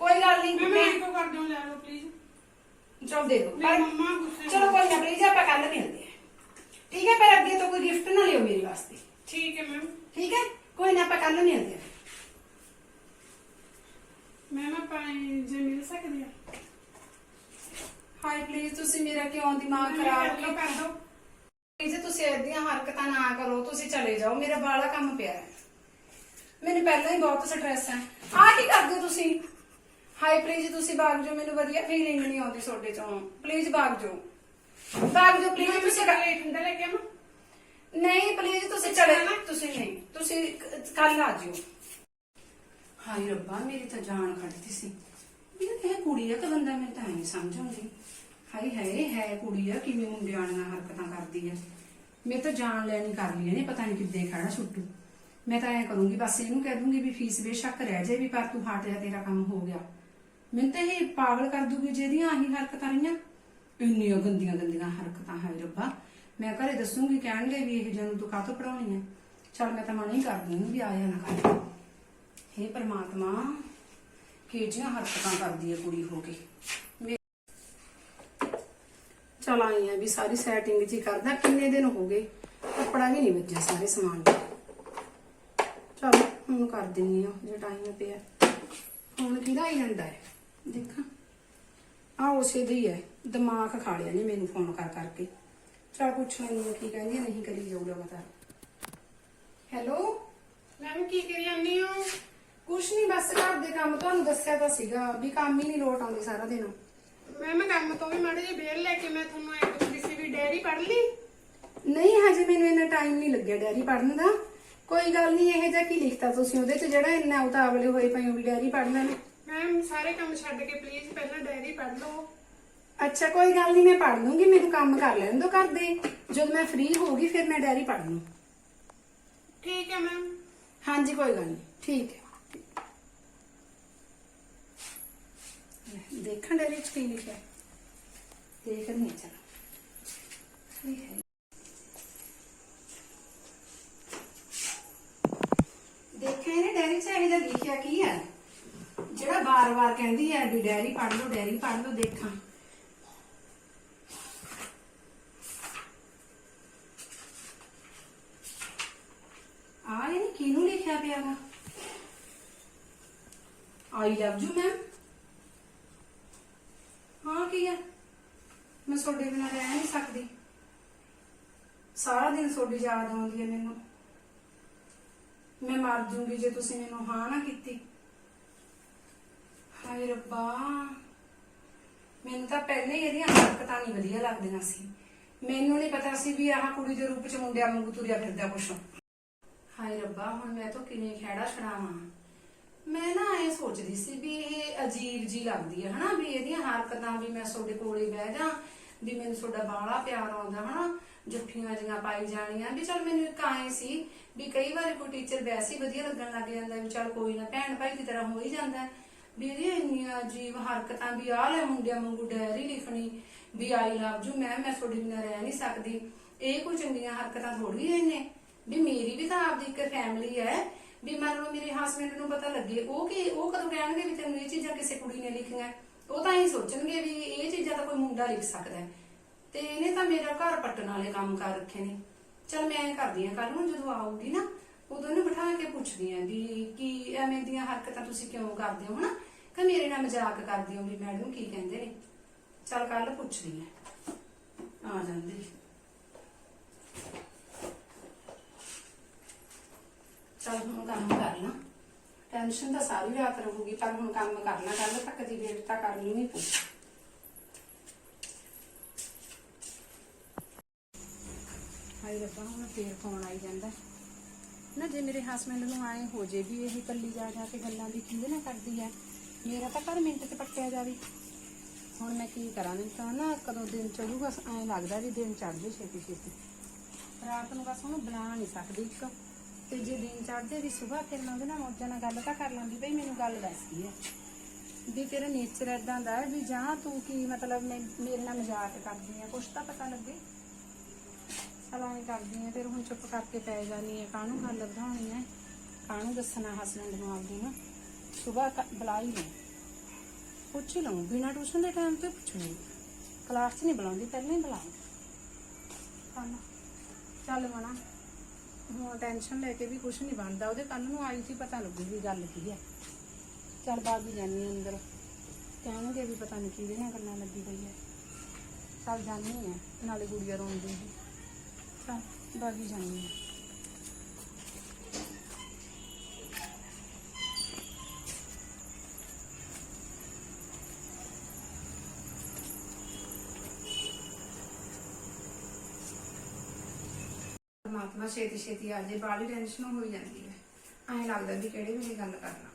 ਕੋਈ ਗੱਲ ਨਹੀਂ ਮੈਂ ਮੈਂ ਇੱਕੋ ਕਰ ਦਿਓ ਲੈ ਲਓ ਪਲੀਜ਼ ਚਲ ਦੇ ਦਿਓ। ਮੇਰੀ ਪਰ ਮੰਮਾ ਗੁੱਸੇ ਚਲੋ ਕੋਈ ਨਾ ਪਲੀਜ਼ ਆਪਾਂ ਕੱਲ ਮਿਲਦੇ ਹਾਂ। ਠੀਕ ਹੈ? ਪਰ ਅੱਗੇ ਤੋਂ ਕੋਈ ਗਿਫਟ ਨਾ ਲਿਓ ਮੇਰੇ ਵਾਸਤੇ। ਠੀਕ ਹੈ ਮੈਮ ਠੀਕ ਹੈ? ਕੋਈ ਨਾ ਆਪਾਂ ਕੱਲ ਮਿਲਦੇ ਹਾਂ। ਮੈਮ ਆਪਾਂ ਜੇ ਮਿਲ ਸਕਦੇ ਆ। ਹਾਈ ਪਲੀਜ਼ ਤੁਸੀਂ ਮੇਰਾ ਕਿਉਂ ਦਿਮਾਗ ਖਰਾਬ ਕਰ ਕਰ ਦਿਓ ਪਲੀਜ਼ ਤੁਸੀਂ ਏਦੀਆਂ ਹਰਕਤਾਂ ਨਾ ਕਰੋ ਤੁਸੀਂ ਚਲੇ ਜਾਓ ਮੇਰਾ ਬਾਲਾ ਕੰਮ ਪਿਆ ਹੈ। ਮੈਨੂੰ ਪਹਿਲਾਂ ਹੀ ਬਹੁਤ ਸਟ੍ਰੈਸ ਹੈ। ਆਹ ਕੀ ਕਰਦੇ ਹੋ ਤੁਸੀਂ? ਹਾਈ ਪਲੀਜ਼ ਤੁਸੀਂ ਭਾਗ ਜਾਓ ਮੈਨੂੰ ਵਧੀਆ ਫੀਲਿੰਗ ਨਹੀਂ ਆਉਂਦੀ ਤੁਹਾਡੇ ਚੋਂ। ਪਲੀਜ਼ ਭਾਗ ਜਾਓ। ਭਾਗ ਜਾਓ ਪਲੀਜ਼ ਮੈਂ ਤੁਸੀਂ ਲਈ ਠੰਡਾ ਲੈ ਕੇ ਆਵਾਂ। ਨਹੀਂ ਪਲੀਜ਼ ਤੁਸੀਂ ਚਲੇ ਨਾ ਤੁਸੀਂ ਨਹੀਂ। ਤੁਸੀਂ ਕੱਲ ਆ ਜਿਓ। ਹਾਏ ਰੱਬਾ ਮੇਰੀ ਤਾਂ ਜਾਨ ਕੱਢਦੀ ਸੀ। ਇਹ ਕੁੜੀ ਆ ਕਿ ਬੰਦਾ ਮੈਨੂੰ ਤਾਂ ਨਹੀਂ ਸਮਝ ਆਉਂਦੀ। ਹਾਏ ਹਾਏ ਹੈ ਕੁੜੀ ਆ, ਕਿਵੇਂ ਮੁੰਡਿਆਂ ਨਾਲ ਹਰਕਤਾਂ ਕਰਦੀ ਆ। ਮੈਂ ਤਾਂ ਜਾਨ ਲੈਣੀ ਕਰ ਲਈ ਇਹਨੇ ਪਤਾ ਨਹੀਂ ਕਿੱਦੇ ਖੜਾ ਛੁੱਟੂ ਮੈਂ ਤਾਂ ਐ ਕਰੂੰਗੀ, ਬਸ ਇਹਨੂੰ ਕਹਿ ਦੂੰਗੀ ਵੀ ਫੀਸ ਬੇਸ਼ੱਕ ਰਹਿ ਜਾਏ ਵੀ, ਪਰ ਤੂੰ ਹਟ ਜਾ, ਤੇਰਾ ਕੰਮ ਹੋ ਗਿਆ। ਮੈਨੂੰ ਤਾਂ ਇਹ ਪਾਗਲ ਕਰ ਦੂਗੀ ਜਿਹਦੀਆਂ ਆਹੀ ਹਰਕਤਾਂ ਰਹੀਆਂ। ਇੰਨੀਆਂ ਗੰਦੀਆਂ ਗੰਦੀਆਂ ਹਰਕਤਾਂ ਹੈ ਰੱਬਾ। ਮੈਂ ਘਰੇ ਦੱਸੂਗੀ, ਕਹਿਣਗੇ ਵੀ ਇਹ ਜਨੂੰ ਤੂੰ ਕਾਹਤੋਂ ਪੜਾਉਣੀ ਹੈ ਚਲ ਮੈਂ ਤਾਂ ਮਨਾ ਹੀ ਕਰਦੀ ਹਾਂ ਵੀ ਆਇਆ ਨਾ ਕਰ। ਹੇ ਪ੍ਰਮਾਤਮਾ ਕਿਹੜੀਆਂ ਹਰਕਤਾਂ ਕਰਦੀ ਹੈ ਕੁੜੀ ਹੋ ਕੇ? ਚੱਲ ਆਈ ਆ ਵੀ ਸਾਰੀ ਸੈਟਿੰਗ ਜੀ ਕਰਦਾ ਕਿੰਨੇ ਦਿਨ ਹੋ ਗਏ? ਕੱਪੜਾ ਵੀ ਨਹੀਂ ਵੱਜਿਆ ਸਾਰੇ ਸਮਾਨ ਦਾ। ਚਲ ਹੁਣ ਕਰ ਦਿੰਨੀ ਆ ਜੇ ਟਾਈਮ ਪਿਆ। ਹੁਣ ਕਿਹਦਾ ਆਈ ਜਾਂਦਾ ਹੈ? ਦੇਖਾਂ। ਆ ਉਸੇ ਦੀ ਹੈ ਦਿਮਾਗ ਖਾ ਲਿਆ ਨੇ ਮੈਨੂੰ ਫੋਨ ਕਰ ਕਰਕੇ। ਚਲ ਪੁੱਛ ਲੈਣੀ ਕੀ ਕਹਿੰਦੀ ਨਹੀਂ ਕਰੀ ਜਾਊ ਲਗਾਤਾਰ ਹੈਲੋ ਮੈਮ ਕੀ ਕਰੀ ਜਾਂਦੀ ਹੋ? ਕੁਛ ਨਹੀਂ ਬਸ ਘਰ ਦੇ ਕੰਮ ਤੁਹਾਨੂੰ ਦੱਸਿਆ ਤਾਂ ਸੀਗਾ ਵੀ ਕੰਮ ਹੀ ਨਹੀਂ ਲੋਟ ਆਉਂਦੇ ਸਾਰਾ ਦਿਨ। ਮੈਮ ਕੰਮ ਤੋਂ ਵੀ ਮਾੜੇ ਜਿਹੇ ਬੇਲ ਲੈ ਕੇ ਮੈਂ ਤੁਹਾਨੂੰ ਐ ਪੁੱਛਦੀ ਸੀ ਵੀ ਡੈਰੀ ਪੜ੍ਹ ਲਈ? ਨਹੀਂ ਹਜੇ ਮੈਨੂੰ ਇੰਨਾ ਟਾਈਮ ਨਹੀਂ ਲੱਗਿਆ ਡੈਰੀ ਪੜਨ ਦਾ। ਕੋਈ ਗੱਲ ਨਹੀਂ ਇਹ ਜਿਹਾ ਕੀ ਲਿਖਤਾ ਤੁਸੀਂ ਉਹਦੇ 'ਚ? ਜਿਹੜਾ ਇੰਨਾ ਉਤਾਵਲੇ ਹੋਏ ਪਏ ਹੋ ਵੀ ਡੈਰੀ ਪੜਨਾ ਨੇ। ਮੈਮ ਸਾਰੇ ਕੰਮ ਛੱਡ ਕੇ ਪਲੀਜ਼ ਪਹਿਲਾਂ ਡੈਰੀ ਪੜ੍ਹ ਲਓ। ਅੱਛਾ ਕੋਈ ਗੱਲ ਨਹੀਂ ਮੈਂ ਪੜ ਲੂੰਗੀ ਮੈਨੂੰ ਕੰਮ ਕਰ ਲੈਣ ਦੋ ਘਰ ਦੇ। ਜਦੋਂ ਮੈਂ ਫ੍ਰੀ ਹੋਊਗੀ ਫਿਰ ਮੈਂ ਡੈਰੀ ਪੜ ਲੂੰ। ਠੀਕ ਹੈ ਮੈਮ। ਹਾਂਜੀ ਕੋਈ ਗੱਲ ਨਹੀਂ ਠੀਕ ਹੈ। ਲੈ, ਦੇਖਾਂ ਡੈਰੀ 'ਚ ਕੀ ਲਿਖਿਆ? ਦੇਖ ਨਹੀਂ ਚਲ ਦੇਖਿਆ ਇਹਨੇ ਡੈਰੀ 'ਚ ਇਹ ਲਿਖਿਆ ਕੀ ਹੈ ਜਿਹੜਾ ਬਾਰ-ਬਾਰ ਕਹਿੰਦੀ ਹੈ ਵੀ ਡੈਰੀ ਪੜ੍ਹ ਲਓ ਡੈਰੀ ਪੜ੍ਹ ਲਓ ਦੇਖਾਂ। ਆ ਇਹਨੇ ਕਿਹਨੂੰ ਲਿਖਿਆ ਪਿਆ ਵਾ? ਆਈ ਲਵ ਯੂ ਮੈਮ ਹਾਂ ਕੀ ਆ ਮੈਂ ਤੁਹਾਡੇ ਬਿਨਾਂ ਰਹਿ ਨਹੀਂ ਸਕਦੀ ਸਾਰਾ ਦਿਨ ਤੁਹਾਡੀ ਯਾਦ ਆਉਂਦੀ ਹੈ ਮੈਨੂੰ। ਮੈਂ ਮਰ ਜੂੰਗੀ ਜੇ ਤੁਸੀਂ ਮੈਨੂੰ ਹਾਂ ਨਾ ਕੀਤੀ। ਹਾਏ ਰੱਬਾ, ਮੈਨੂੰ ਤਾਂ ਪਹਿਲੇ ਹੀ ਇਹਦੀਆਂ ਹਰਕਤਾਂ ਨਹੀਂ ਵਧੀਆ ਲੱਗਦੀਆਂ ਸੀ। ਮੈਨੂੰ ਨਹੀਂ ਪਤਾ ਸੀ ਵੀ ਆਹ ਕੁੜੀ ਦੇ ਰੂਪ ਚ ਮੁੰਡਿਆਂ ਵਾਂਗੂ ਤੁਰਿਆ ਫਿਰਦਾ ਕੁਛ। ਹਾਏ ਰੱਬਾ, ਹੁਣ ਮੈਂ ਤਾਂ ਕਿਵੇਂ ਖਹਿੜਾ ਛੜਾਵਾਂ ਮੈਂ ਨਾ ਇਹ ਸੋਚਦੀ ਸੀ ਵੀ ਇਹ ਅਜੀਬ ਜੀ ਲੱਗਦੀ ਹੈ, ਹਨਾ? ਵੀ ਇਹਦੀਆਂ ਹਰਕਤਾਂ ਵੀ ਮੈਂ ਤੁਹਾਡੇ ਕੋਲੇ ਬਹਿ ਜਾ ਵੀ ਮੈਨੂੰ ਤੁਹਾਡਾ ਬਾਹਲਾ ਪਿਆਰ ਆਉਂਦਾ ਹਨਾ, ਜੱਫੀਆਂ ਜੀਆਂ ਪਾਈ ਜਾਣੀਆਂ। ਵੀ ਚਲ ਮੈਨੂੰ ਇੱਕ ਆਏ ਸੀ ਵੀ ਕਈ ਵਾਰ ਕੋਈ ਟੀਚਰ ਵੈਸੇ ਹੀ ਵਧੀਆ ਲੱਗਣ ਲੱਗ ਜਾਂਦਾ ਵੀ ਚਲ ਕੋਈ ਨਾ, ਭੈਣ ਭਾਈ ਦੀ ਤਰ੍ਹਾਂ ਹੋ ਹੀ ਜਾਂਦਾ। ਵੀ ਇਹਦੀਆਂ ਇੰਨੀਆਂ ਅਜੀਬ ਹਰਕਤਾਂ ਵੀ ਆਹ ਲੈ ਮੁੰਡਿਆਂ ਵਾਂਗੂ ਡਾਇਰੀ ਲਿਖਣੀ, ਵੀ ਆਈ ਲਵ ਯੂ ਮੈਂ ਮੈਂ ਤੁਹਾਡੇ ਬਿਨਾਂ ਰਹਿ ਨਹੀਂ ਸਕਦੀ। ਇਹ ਕੋਈ ਚੰਗੀਆਂ ਹਰਕਤਾਂ ਥੋੜੀ ਨੇ ਵੀ ਮੇਰੀ ਵੀ ਤਾਂ ਆਪਦੀ ਇੱਕ ਫੈਮਿਲੀ ਹੈ। ਵੀ ਮੰਨ ਲਓ ਮੇਰੇ ਹਸਬੰਡ ਨੂੰ ਪਤਾ ਲੱਗੇ, ਉਹ ਕਿ, ਉਹ ਕਦੋਂ ਕਹਿਣਗੇ ਵੀ ਤੈਨੂੰ ਇਹ ਚੀਜ਼ਾਂ ਕਿਸੇ ਕੁੜੀ ਨੇ ਲਿਖੀਆਂ? ਉਹ ਤਾਂ ਇਹ ਸੋਚਣਗੇ ਵੀ ਇਹ ਚੀਜ਼ਾਂ ਤਾਂ ਕੋਈ ਮੁੰਡਾ ਲਿਖ ਸਕਦਾ ਹੈ। ਤੇ ਇਹਨੇ ਤਾਂ ਮੇਰਾ ਘਰ ਪੱਟਣ ਵਾਲੇ ਕੰਮ ਕਰ ਰੱਖੇ ਨੇ। ਚਲ ਮੈਂ ਕਰਦੀ ਆ ਕੱਲ ਨੂੰ ਜਦੋਂ ਆਊਗੀ ਨਾ, ਉਦੋਂ ਇਹਨੂੰ ਬਿਠਾ ਕੇ ਪੁੱਛਦੀ ਆ ਵੀ ਕੀ ਐਵੇਂ ਦੀਆਂ ਹਰਕਤਾਂ ਤੁਸੀਂ ਕਿਉਂ ਕਰਦੇ ਹੋ ਨਾ ਕਿ ਮੇਰੇ ਨਾਲ ਮਜ਼ਾਕ ਕਰਦੀ ਹੋ ਵੀ ਮੈਡਮ ਕੀ ਕਹਿੰਦੇ ਨੇ? ਚਲ ਕੱਲ ਪੁੱਛਦੀ ਆ ਆ ਜਾਂਦੀ। ਚਲ ਹੁਣ ਕੰਮ ਕਰ ਲਾਂ। ਟੈਨਸ਼ਨ ਤਾਂ ਸਾਰੀ ਰਾਤ ਰਹੂਗੀ, ਪਰ ਹੁਣ ਕੰਮ ਕਰਨਾ ਕੱਲ ਤੱਕ ਦੀ ਵੇਟ ਤਾਂ ਕਰਨੀ ਨਹੀਂ ਪਊ ਹਾਏ ਰੱਬਾ, ਹੁਣ ਫੇਰ ਫੋਨ ਆਈ ਜਾਂਦਾ? ਨਾ ਜੇ ਮੇਰੇ ਹਸਬੰਡ ਨੂੰ ਆਏ ਹੋ ਜੇ ਵੀ ਇਹ ਕੱਲੀ ਜਾ ਜਾ ਕੇ ਗੱਲਾਂ ਵੀ ਕਿਹਦੇ ਨਾਲ ਕਰਦੀ ਆ, ਮੇਰਾ ਤਾਂ ਘਰ ਮਿੰਟ ਚ ਪੱਟਿਆ ਜਾਵੇ। ਹੁਣ ਮੈਂ ਕੀ ਕਰਾਂ ਨਹੀਂ ਤਾਂ ਨਾ ਕਦੋਂ ਦਿਨ ਚੜੂਗਾ, ਐਂ ਲੱਗਦਾ ਵੀ ਦਿਨ ਚੜ ਜੇ ਛੇਤੀ ਛੇਤੀ ਰਾਤ ਨੂੰ ਬਸ ਉਹਨੂੰ ਬੁਲਾ ਨਹੀਂ ਸਕਦੀ ਇੱਕ। ਤੇ ਜੇ ਦਿਨ ਚੜਦੇ ਵੀ ਸਵੇਰ ਫਿਰ ਮੈਂ ਉਹਦੇ ਨਾਲ ਮੌਜਾਂ ਨਾਲ ਗੱਲ ਤਾਂ ਕਰ ਲਾਂਦੀ ਬਈ ਮੈਨੂੰ ਗੱਲ ਦੱਸਦੀ ਹੈ? ਵੀ ਤੇਰਾ ਨੇਚਰ ਇਦਾਂ ਦਾ ਹੈ ਵੀ ਜਾਂ ਤੂੰ ਕੀ ਮਤਲਬ ਮੈਂ, ਮੇਰੇ ਨਾਲ ਮਜ਼ਾਕ ਕਰਦੀ ਆ, ਕੁਛ ਤਾਂ ਪਤਾ ਲੱਗੇ? ਸਲਾਮ ਕਰਦੀ ਆ, ਫਿਰ ਹੁਣ ਚੁੱਪ ਕਰਕੇ ਪੈ ਜਾਨੀ ਆ, ਕਾਹਨੂੰ ਗੱਲ ਵਧਾਉਣੀ ਹੈ ਕਾਹਨੂੰ ਦੱਸਣਾ ਹਸਬੰਡ ਨੂੰ ਆਪਦੀ ਨੂੰ? ਸਵੇਰ ਬੁਲਾ ਹੀ ਲਊ ਪੁੱਛ ਹੀ ਲਊ, ਬਿਨਾਂ ਟਿਊਸ਼ਨ ਦੇ ਟਾਈਮ ਤੇ ਪੁੱਛਣੀ ਕਲਾਸ 'ਚ ਨਹੀਂ ਬੁਲਾਉਂਦੀ, ਪਹਿਲਾਂ ਹੀ ਬੁਲਾਉਂ ਚੱਲ। ਚੱਲ ਮਣਾ ਹੁਣ ਟੈਨਸ਼ਨ ਲੈ ਕੇ ਵੀ ਕੁਝ ਨਹੀਂ ਬਣਦਾ। ਉਹਦੇ ਕੱਲ ਨੂੰ ਆਈ ਸੀ, ਪਤਾ ਲੱਗੂ ਵੀ ਗੱਲ ਕੀ ਹੈ। ਚੱਲ ਬਾਗੀ ਜਾਨੀ ਆਂ ਅੰਦਰ। ਕਹਿਣਗੇ ਵੀ ਪਤਾ ਨਹੀਂ ਕਿਹਦੇ ਨਾਲ ਗੱਲਾਂ ਲੱਗੀ ਪਈ ਹੈ। ਚੱਲ ਜਾਨੀ ਆ ਨਾਲੇ ਗੁੜੀਆ ਰੋਂਦੀ ਸੀ ਚੱਲ ਬਾਗੀ ਜਾਨੀ ਆ ਪਰਮਾਤਮਾ ਛੇਤੀ ਛੇਤੀ ਆ ਜੇ ਬਾਲੀ ਟੈਨਸ਼ਨ ਹੋਈ ਜਾਂਦੀ ਹੈ। ਐਂ ਲੱਗਦਾ ਵੀ ਕਿਹੜੇ ਵੇਲੇ ਗੱਲ ਕਰਨਾ।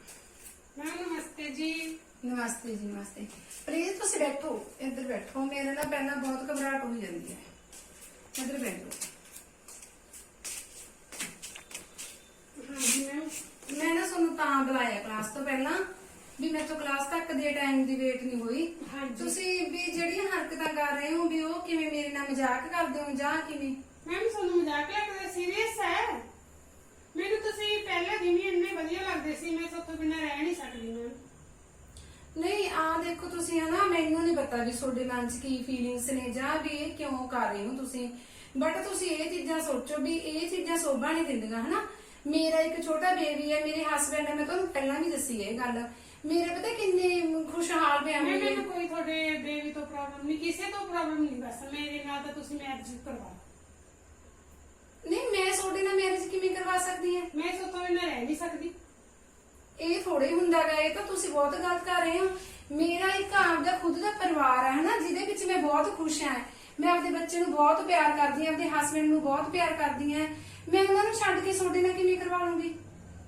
ਮੈਮ ਨਮਸਤੇ ਜੀ। ਨਮਸਤੇ ਜੀ ਨਮਸਤੇ। ਪਲੀਜ਼ ਤੁਸੀਂ ਬੈਠੋ ਇੱਧਰ ਬੈਠੋ। ਮੇਰੇ ਨਾਲ ਪਹਿਲਾਂ ਬਹੁਤ ਘਬਰਾਹਟ ਹੋਈ ਜਾਂਦੀ ਹੈ। ਇੱਧਰ ਬੈਠੋ। ਹਾਂਜੀ ਮੈਮ ਮੈਂ ਨਾ ਤੁਹਾਨੂੰ ਤਾਂ ਬੁਲਾਇਆ ਕਲਾਸ ਤੋਂ ਪਹਿਲਾਂ ਵੀ ਮੇਰੇ ਤੋਂ ਕਲਾਸ ਤੱਕ ਦੇ ਟਾਈਮ ਦੀ ਵੇਟ ਨਹੀਂ ਹੋਈ। ਹਾਂਜੀ। ਤੁਸੀਂ ਵੀ ਜਿਹੜੀਆਂ ਹਰਕਤਾਂ ਕਰ ਰਹੇ ਹੋ ਵੀ ਉਹ ਕਿਵੇਂ ਮੇਰੇ ਨਾਲ ਮਜ਼ਾਕ ਕਰਦੇ ਹੋ ਜਾਂ ਕਿਵੇਂ? ਮੈਮ ਤੁਹਾਨੂੰ ਮਜ਼ਾਕ ਲੱਗਦਾ ਸੀਰੀਅਸ ਹੈ। ਮੈਨੂੰ ਤੁਸੀਂ ਪਹਿਲੇ ਦਿਨ ਹੀ ਇੰਨੇ ਵਧੀਆ ਲੱਗਦੇ ਸੀ ਮੈਂ ਤੁਹਾਡੇ ਬਿਨਾਂ ਰਹਿ ਨਹੀਂ ਸਕਦੀ ਮੈਮ ਨਹੀਂ ਆ ਦੇਖੋ ਤੁਸੀਂ ਹਨਾ ਮੈਨੂੰ ਨਹੀਂ ਪਤਾ ਵੀ ਤੁਹਾਡੇ ਮਨ 'ਚ ਕੀ ਫੀਲਿੰਗਸ ਨੇ ਜਾਂ ਵੀ ਇਹ ਕਿਉਂ ਕਰ ਰਹੇ ਹੋ ਤੁਸੀਂ। ਬਟ ਤੁਸੀਂ ਇਹ ਚੀਜ਼ਾਂ ਸੋਚੋ ਵੀ ਇਹ ਚੀਜ਼ਾਂ ਸੋਭਾ ਨਹੀਂ ਦਿੰਦੀਆਂ ਹਨਾ। ਮੇਰਾ ਇੱਕ ਛੋਟਾ ਬੇਬੀ ਹੈ ਮੇਰੇ ਹਸਬੰਡ ਹੈ ਮੈਂ ਤੁਹਾਨੂੰ ਪਹਿਲਾਂ ਵੀ ਦੱਸੀ ਹੈ ਇਹ ਗੱਲ। ਮੇਰੇ ਪਤਾ ਕਿੰਨੇ ਖੁਸ਼ਹਾਲ ਮੈਂ ਫੈਮਿਲੀ ਹੈ ਮੈਨੂੰ ਕੋਈ ਤੁਹਾਡੇ ਬੇਬੀ ਤੋਂ ਪ੍ਰੋਬਲਮ ਨਹੀਂ ਕਿਸੇ ਤੋਂ ਪ੍ਰੋਬਲਮ ਨਹੀਂ ਬਸ ਮੇਰੇ ਨਾਲ ਤਾਂ ਤੁਸੀਂ ਮੈਰਿਜ ਕਰਵਾ ਨਹੀਂ ਮੈਂ ਤੁਹਾਡੇ ਨਾਲ ਮੈਰਿਜ ਕਿਵੇਂ ਕਰਵਾ ਸਕਦੀ ਹੈ? ਮੈਂ ਤੁਹਾਡੇ ਬਿਨਾਂ ਰਹਿ ਨਹੀਂ ਸਕਦੀ। ਇਹ ਥੋੜੇ ਹੁੰਦਾ ਗਾ ਇਹ ਤਾਂ ਤੁਸੀਂ ਬਹੁਤ ਗਲਤ ਕਰ ਰਹੇ ਹੋ। ਮੇਰਾ ਇੱਕ ਆਪਦਾ ਖੁਦ ਦਾ ਪਰਿਵਾਰ ਹੈ ਹਨਾ ਜਿਹਦੇ ਵਿੱਚ ਮੈਂ ਬਹੁਤ ਖੁਸ਼ ਹਾਂ ਮੈਂ ਆਪਣੇ ਬੱਚੇ ਨੂੰ ਬਹੁਤ ਪਿਆਰ ਕਰਦੀ ਹਾਂ ਆਪਣੇ ਹਸਬੰਡ ਨੂੰ ਬਹੁਤ ਪਿਆਰ ਕਰਦੀ ਹਾਂ। ਮੈਂ ਉਹਨਾਂ ਨੂੰ ਛੱਡ ਕੇ ਤੁਹਾਡੇ ਨਾਲ ਕਿਵੇਂ ਕਰਵਾ ਲੂੰਗੀ?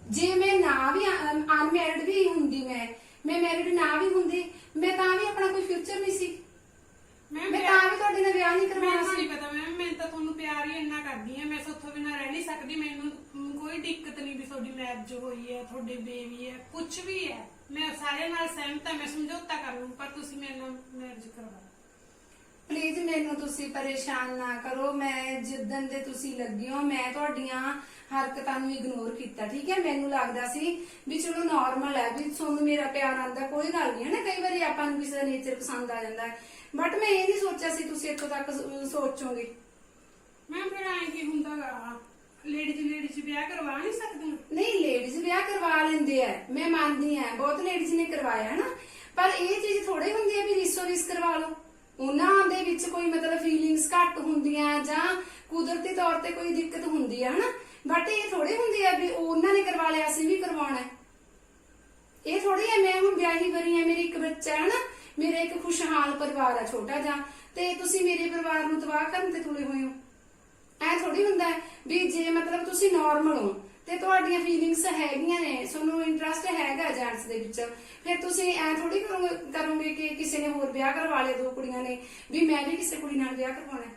ਜੇ ਮੈਂ ਨਾ ਵੀ ਅਨਮੈਰਿਡ ਵੀ ਹੁੰਦੀ ਮੈਂ ਮੈਂ ਮੈਰਿਡ ਨਾ ਵੀ ਹੁੰਦੀ ਮੈਂ ਤਾਂ ਵੀ ਆਪਣਾ ਕੋਈ ਫਿਊਚਰ ਨਹੀਂ ਸੀ। ਮੈਂ ਨਾਲ ਵਿਆਹ ਨਹੀਂ ਕਰਵਾਉਣਾ। ਮੈਨੂੰ ਸੀ ਨਹੀਂ ਪਤਾ ਮੈਮ ਮੈਂ ਤਾਂ ਤੁਹਾਨੂੰ ਪਿਆਰ ਹੀ ਇੰਨਾ ਕਰਦੀ ਆ ਮੈਂ ਤੁਹਾਡੇ ਬਿਨਾਂ ਰਹਿ ਨਹੀਂ ਸਕਦੀ। ਮੈਨੂੰ ਮ, ਕੋਈ ਦਿੱਕਤ ਨਹੀਂ ਵੀ ਤੁਹਾਡੀ ਮੈਰਿਜ ਹੋਈ ਹੈ ਤੁਹਾਡੇ ਬੇਬੀ ਹੈ ਕੁਝ ਵੀ ਹੈ। ਮੈਂ ਸਾਰੇ ਨਾਲ ਸਹਿਮਤ ਹਾਂ ਮੈਂ ਸਮਝੌਤਾ ਕਰ ਲੂੰ ਪਰ ਤੁਸੀਂ ਮੇਰੇ ਨਾਲ ਮੈਰਿਜ ਕਰਵਾ ਪਲੀਜ਼ ਮੈਨੂੰ ਤੁਸੀਂ ਪਰੇਸ਼ਾਨ ਨਾ ਕਰੋ। ਮੈਂ ਜਿੱਦਨ ਦੇ ਤੁਸੀਂ ਲੱਗੇ ਹੋ ਮੈਂ ਤੁਹਾਡੀਆਂ ਹਰਕਤਾਂ ਨੂੰ ਇਗਨੋਰ ਕੀਤਾ ਠੀਕ ਹੈ? ਮੈਨੂੰ ਲੱਗਦਾ ਸੀ ਵੀ ਚਲੋ ਨਾਰਮਲ ਹੈ ਵੀ ਤੁਹਾਨੂੰ ਮੇਰਾ ਪਿਆਰ ਆਂਦਾ ਕੋਈ ਗੱਲ ਨਹੀਂ ਹੈ ਨਾ? ਕਈ ਵਾਰੀ ਆਪਾਂ ਨੂੰ ਕਿਸੇ ਦਾ ਨੇਚਰ ਪਸੰਦ ਆ ਜਾਂਦਾ ਹੈ। ਬਟ ਮੈਂ ਇਹ ਨਹੀਂ ਸੋਚਿਆ ਸੀ ਤੁਸੀਂ ਇੱਥੋਂ ਤੱਕ ਸ- ਸੋਚੋਗੇ। ਮੈਮ ਫਿਰ ਐਂ ਕੀ ਹੁੰਦਾਗਾ ਲੇਡੀਜ਼ ਲੇਡੀਜ਼ ਵਿਆਹ ਕਰਵਾ ਨਹੀਂ ਸਕਦੀਆਂ ਨਹੀਂ ਲੇਡੀਜ਼ ਵਿਆਹ ਕਰਵਾ ਲੈਂਦੇ ਆ ਮੈਂ ਮੰਨਦੀ ਆ ਬਹੁਤ ਲੇਡੀਜ਼ ਨੇ ਕਰਵਾਇਆ ਹੈ ਨਾ ਪਰ ਇਹ ਚੀਜ਼ ਥੋੜੇ ਹੁੰਦੀ ਹੈ ਵੀ ਰਿਸੋ ਰਿਸ ਕਰਵਾ ਲਓ। ਉਹਨਾਂ ਦੇ ਵਿੱਚ ਕੋਈ ਮਤਲਬ ਫੀਲਿੰਗਸ ਘੱਟ ਹੁੰਦੀਆਂ ਜਾਂ ਕੁਦਰਤੀ ਤੌਰ ਤੇ ਕੋਈ ਦਿੱਕਤ ਹੁੰਦੀ ਹੈ ਹਨਾ। ਬਟ ਇਹ ਥੋੜੀ ਹੁੰਦੀ ਆ ਵੀ ਉਹਨਾਂ ਨੇ ਕਰਵਾ ਲਿਆ ਅਸੀਂ ਵੀ ਕਰਵਾਉਣਾ। ਇਹ ਥੋੜੀ ਹੈ ਮੈਂ ਹੁਣ ਵਿਆਹੀ ਵਰੀ ਹੈ ਮੇਰੀ ਇੱਕ ਬੱਚਾ ਹੈ ਨਾ ਮੇਰੇ ਇੱਕ ਖੁਸ਼ਹਾਲ ਪਰਿਵਾਰ ਆ ਛੋਟਾ ਜਿਹਾ ਤੇ ਤੁਸੀਂ ਮੇਰੇ ਪਰਿਵਾਰ ਨੂੰ ਤਬਾਹ ਕਰਨ ਤੇ ਤੁਲੇ ਹੋਏ ਹੋ। ਐ ਥੋੜੀ ਹੁੰਦਾ ਹੈ ਵੀ ਜੇ ਮਤਲਬ ਤੁਸੀਂ ਨਾਰਮਲ ਹੋ ਤੇ ਤੁਹਾਡੀਆਂ ਫੀਲਿੰਗਸ ਹੈਗੀਆਂ ਨੇ ਤੁਹਾਨੂੰ ਇੰਟਰਸਟ ਹੈਗਾ ਜੈਂਟਸ ਦੇ ਵਿੱਚ ਫਿਰ ਤੁਸੀਂ ਐ ਥੋੜੀ ਕਰੋਗੇ ਕਰੋਗੇ ਕਿ ਕਿਸੇ ਨੇ ਹੋਰ ਵਿਆਹ ਕਰਵਾ ਲਿਆ ਦੋ ਕੁੜੀਆਂ ਨੇ ਵੀ ਮੈਂ ਵੀ ਕਿਸੇ ਕੁੜੀ ਨਾਲ ਵਿਆਹ ਕਰਵਾਉਣਾ।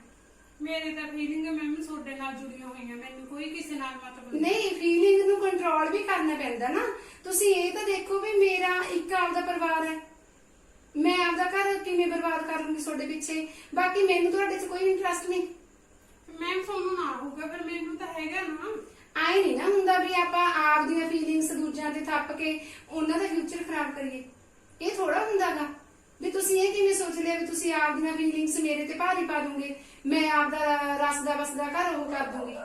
ਮੇਰੇ ਤਾਂ ਫੀਲਿੰਗ ਮੈਮ ਤੁਹਾਡੇ ਨਾਲ ਜੁੜੀਆਂ ਹੋਈਆਂ ਮੈਨੂੰ ਕੋਈ ਕਿਸੇ ਨਾਲ ਮਤਲਬ ਨਹੀਂ। ਫੀਲਿੰਗ ਨੂੰ ਕੰਟਰੋਲ ਵੀ ਕਰਨਾ ਪੈਂਦਾ ਨਾ। ਤੁਸੀਂ ਇਹ ਤਾਂ ਦੇਖੋ ਵੀ ਮੇਰਾ ਇੱਕ ਆਪਦਾ ਪਰਿਵਾਰ ਹੈ। ਘਰ ਕਿਵੇਂ ਬਰਬਾਦ ਕਰ ਲੂੰਗੀ ਤੁਹਾਡੇ ਪਿੱਛੇ। ਬਾਕੀ ਮੈਨੂੰ ਤੁਹਾਡੇ 'ਚ ਕੋਈ ਇੰਟਰਸਟ ਨਹੀਂ। ਮੈਮ ਤੁਹਾਨੂੰ ਨਾ ਹੋਊਗਾ ਪਰ ਮੈਨੂੰ ਤਾਂ ਹੈਗਾ ਨਾ। ਆਏ ਨਹੀਂ ਨਾ ਹੁੰਦਾ ਵੀ ਆਪਾਂ ਆਪਦੀਆਂ ਫੀਲਿੰਗਸ ਦੂਜਿਆਂ ਤੇ ਥੱਪ ਕੇ ਉਹਨਾਂ ਦਾ ਫਿਊਚਰ ਖਰਾਬ ਕਰੀਏ। ਇਹ ਥੋੜਾ ਹੁੰਦਾਗਾ। ਵੀ ਤੁਸੀਂ ਇਹ ਕਿਵੇਂ ਸੋਚ ਲਿਆ ਵੀ ਤੁਸੀਂ ਆਪਦੀਆਂ ਫੀਲਿੰਗਸ ਮੇਰੇ ਤੇ ਭਾਰੀ ਪਾ ਦੋਗੇ? ਮੈਂ ਆਪਦਾ ਰਸਦਾ ਵਸਦਾ ਘਰ ਉਹ ਕਰ ਦੂੰਗੀ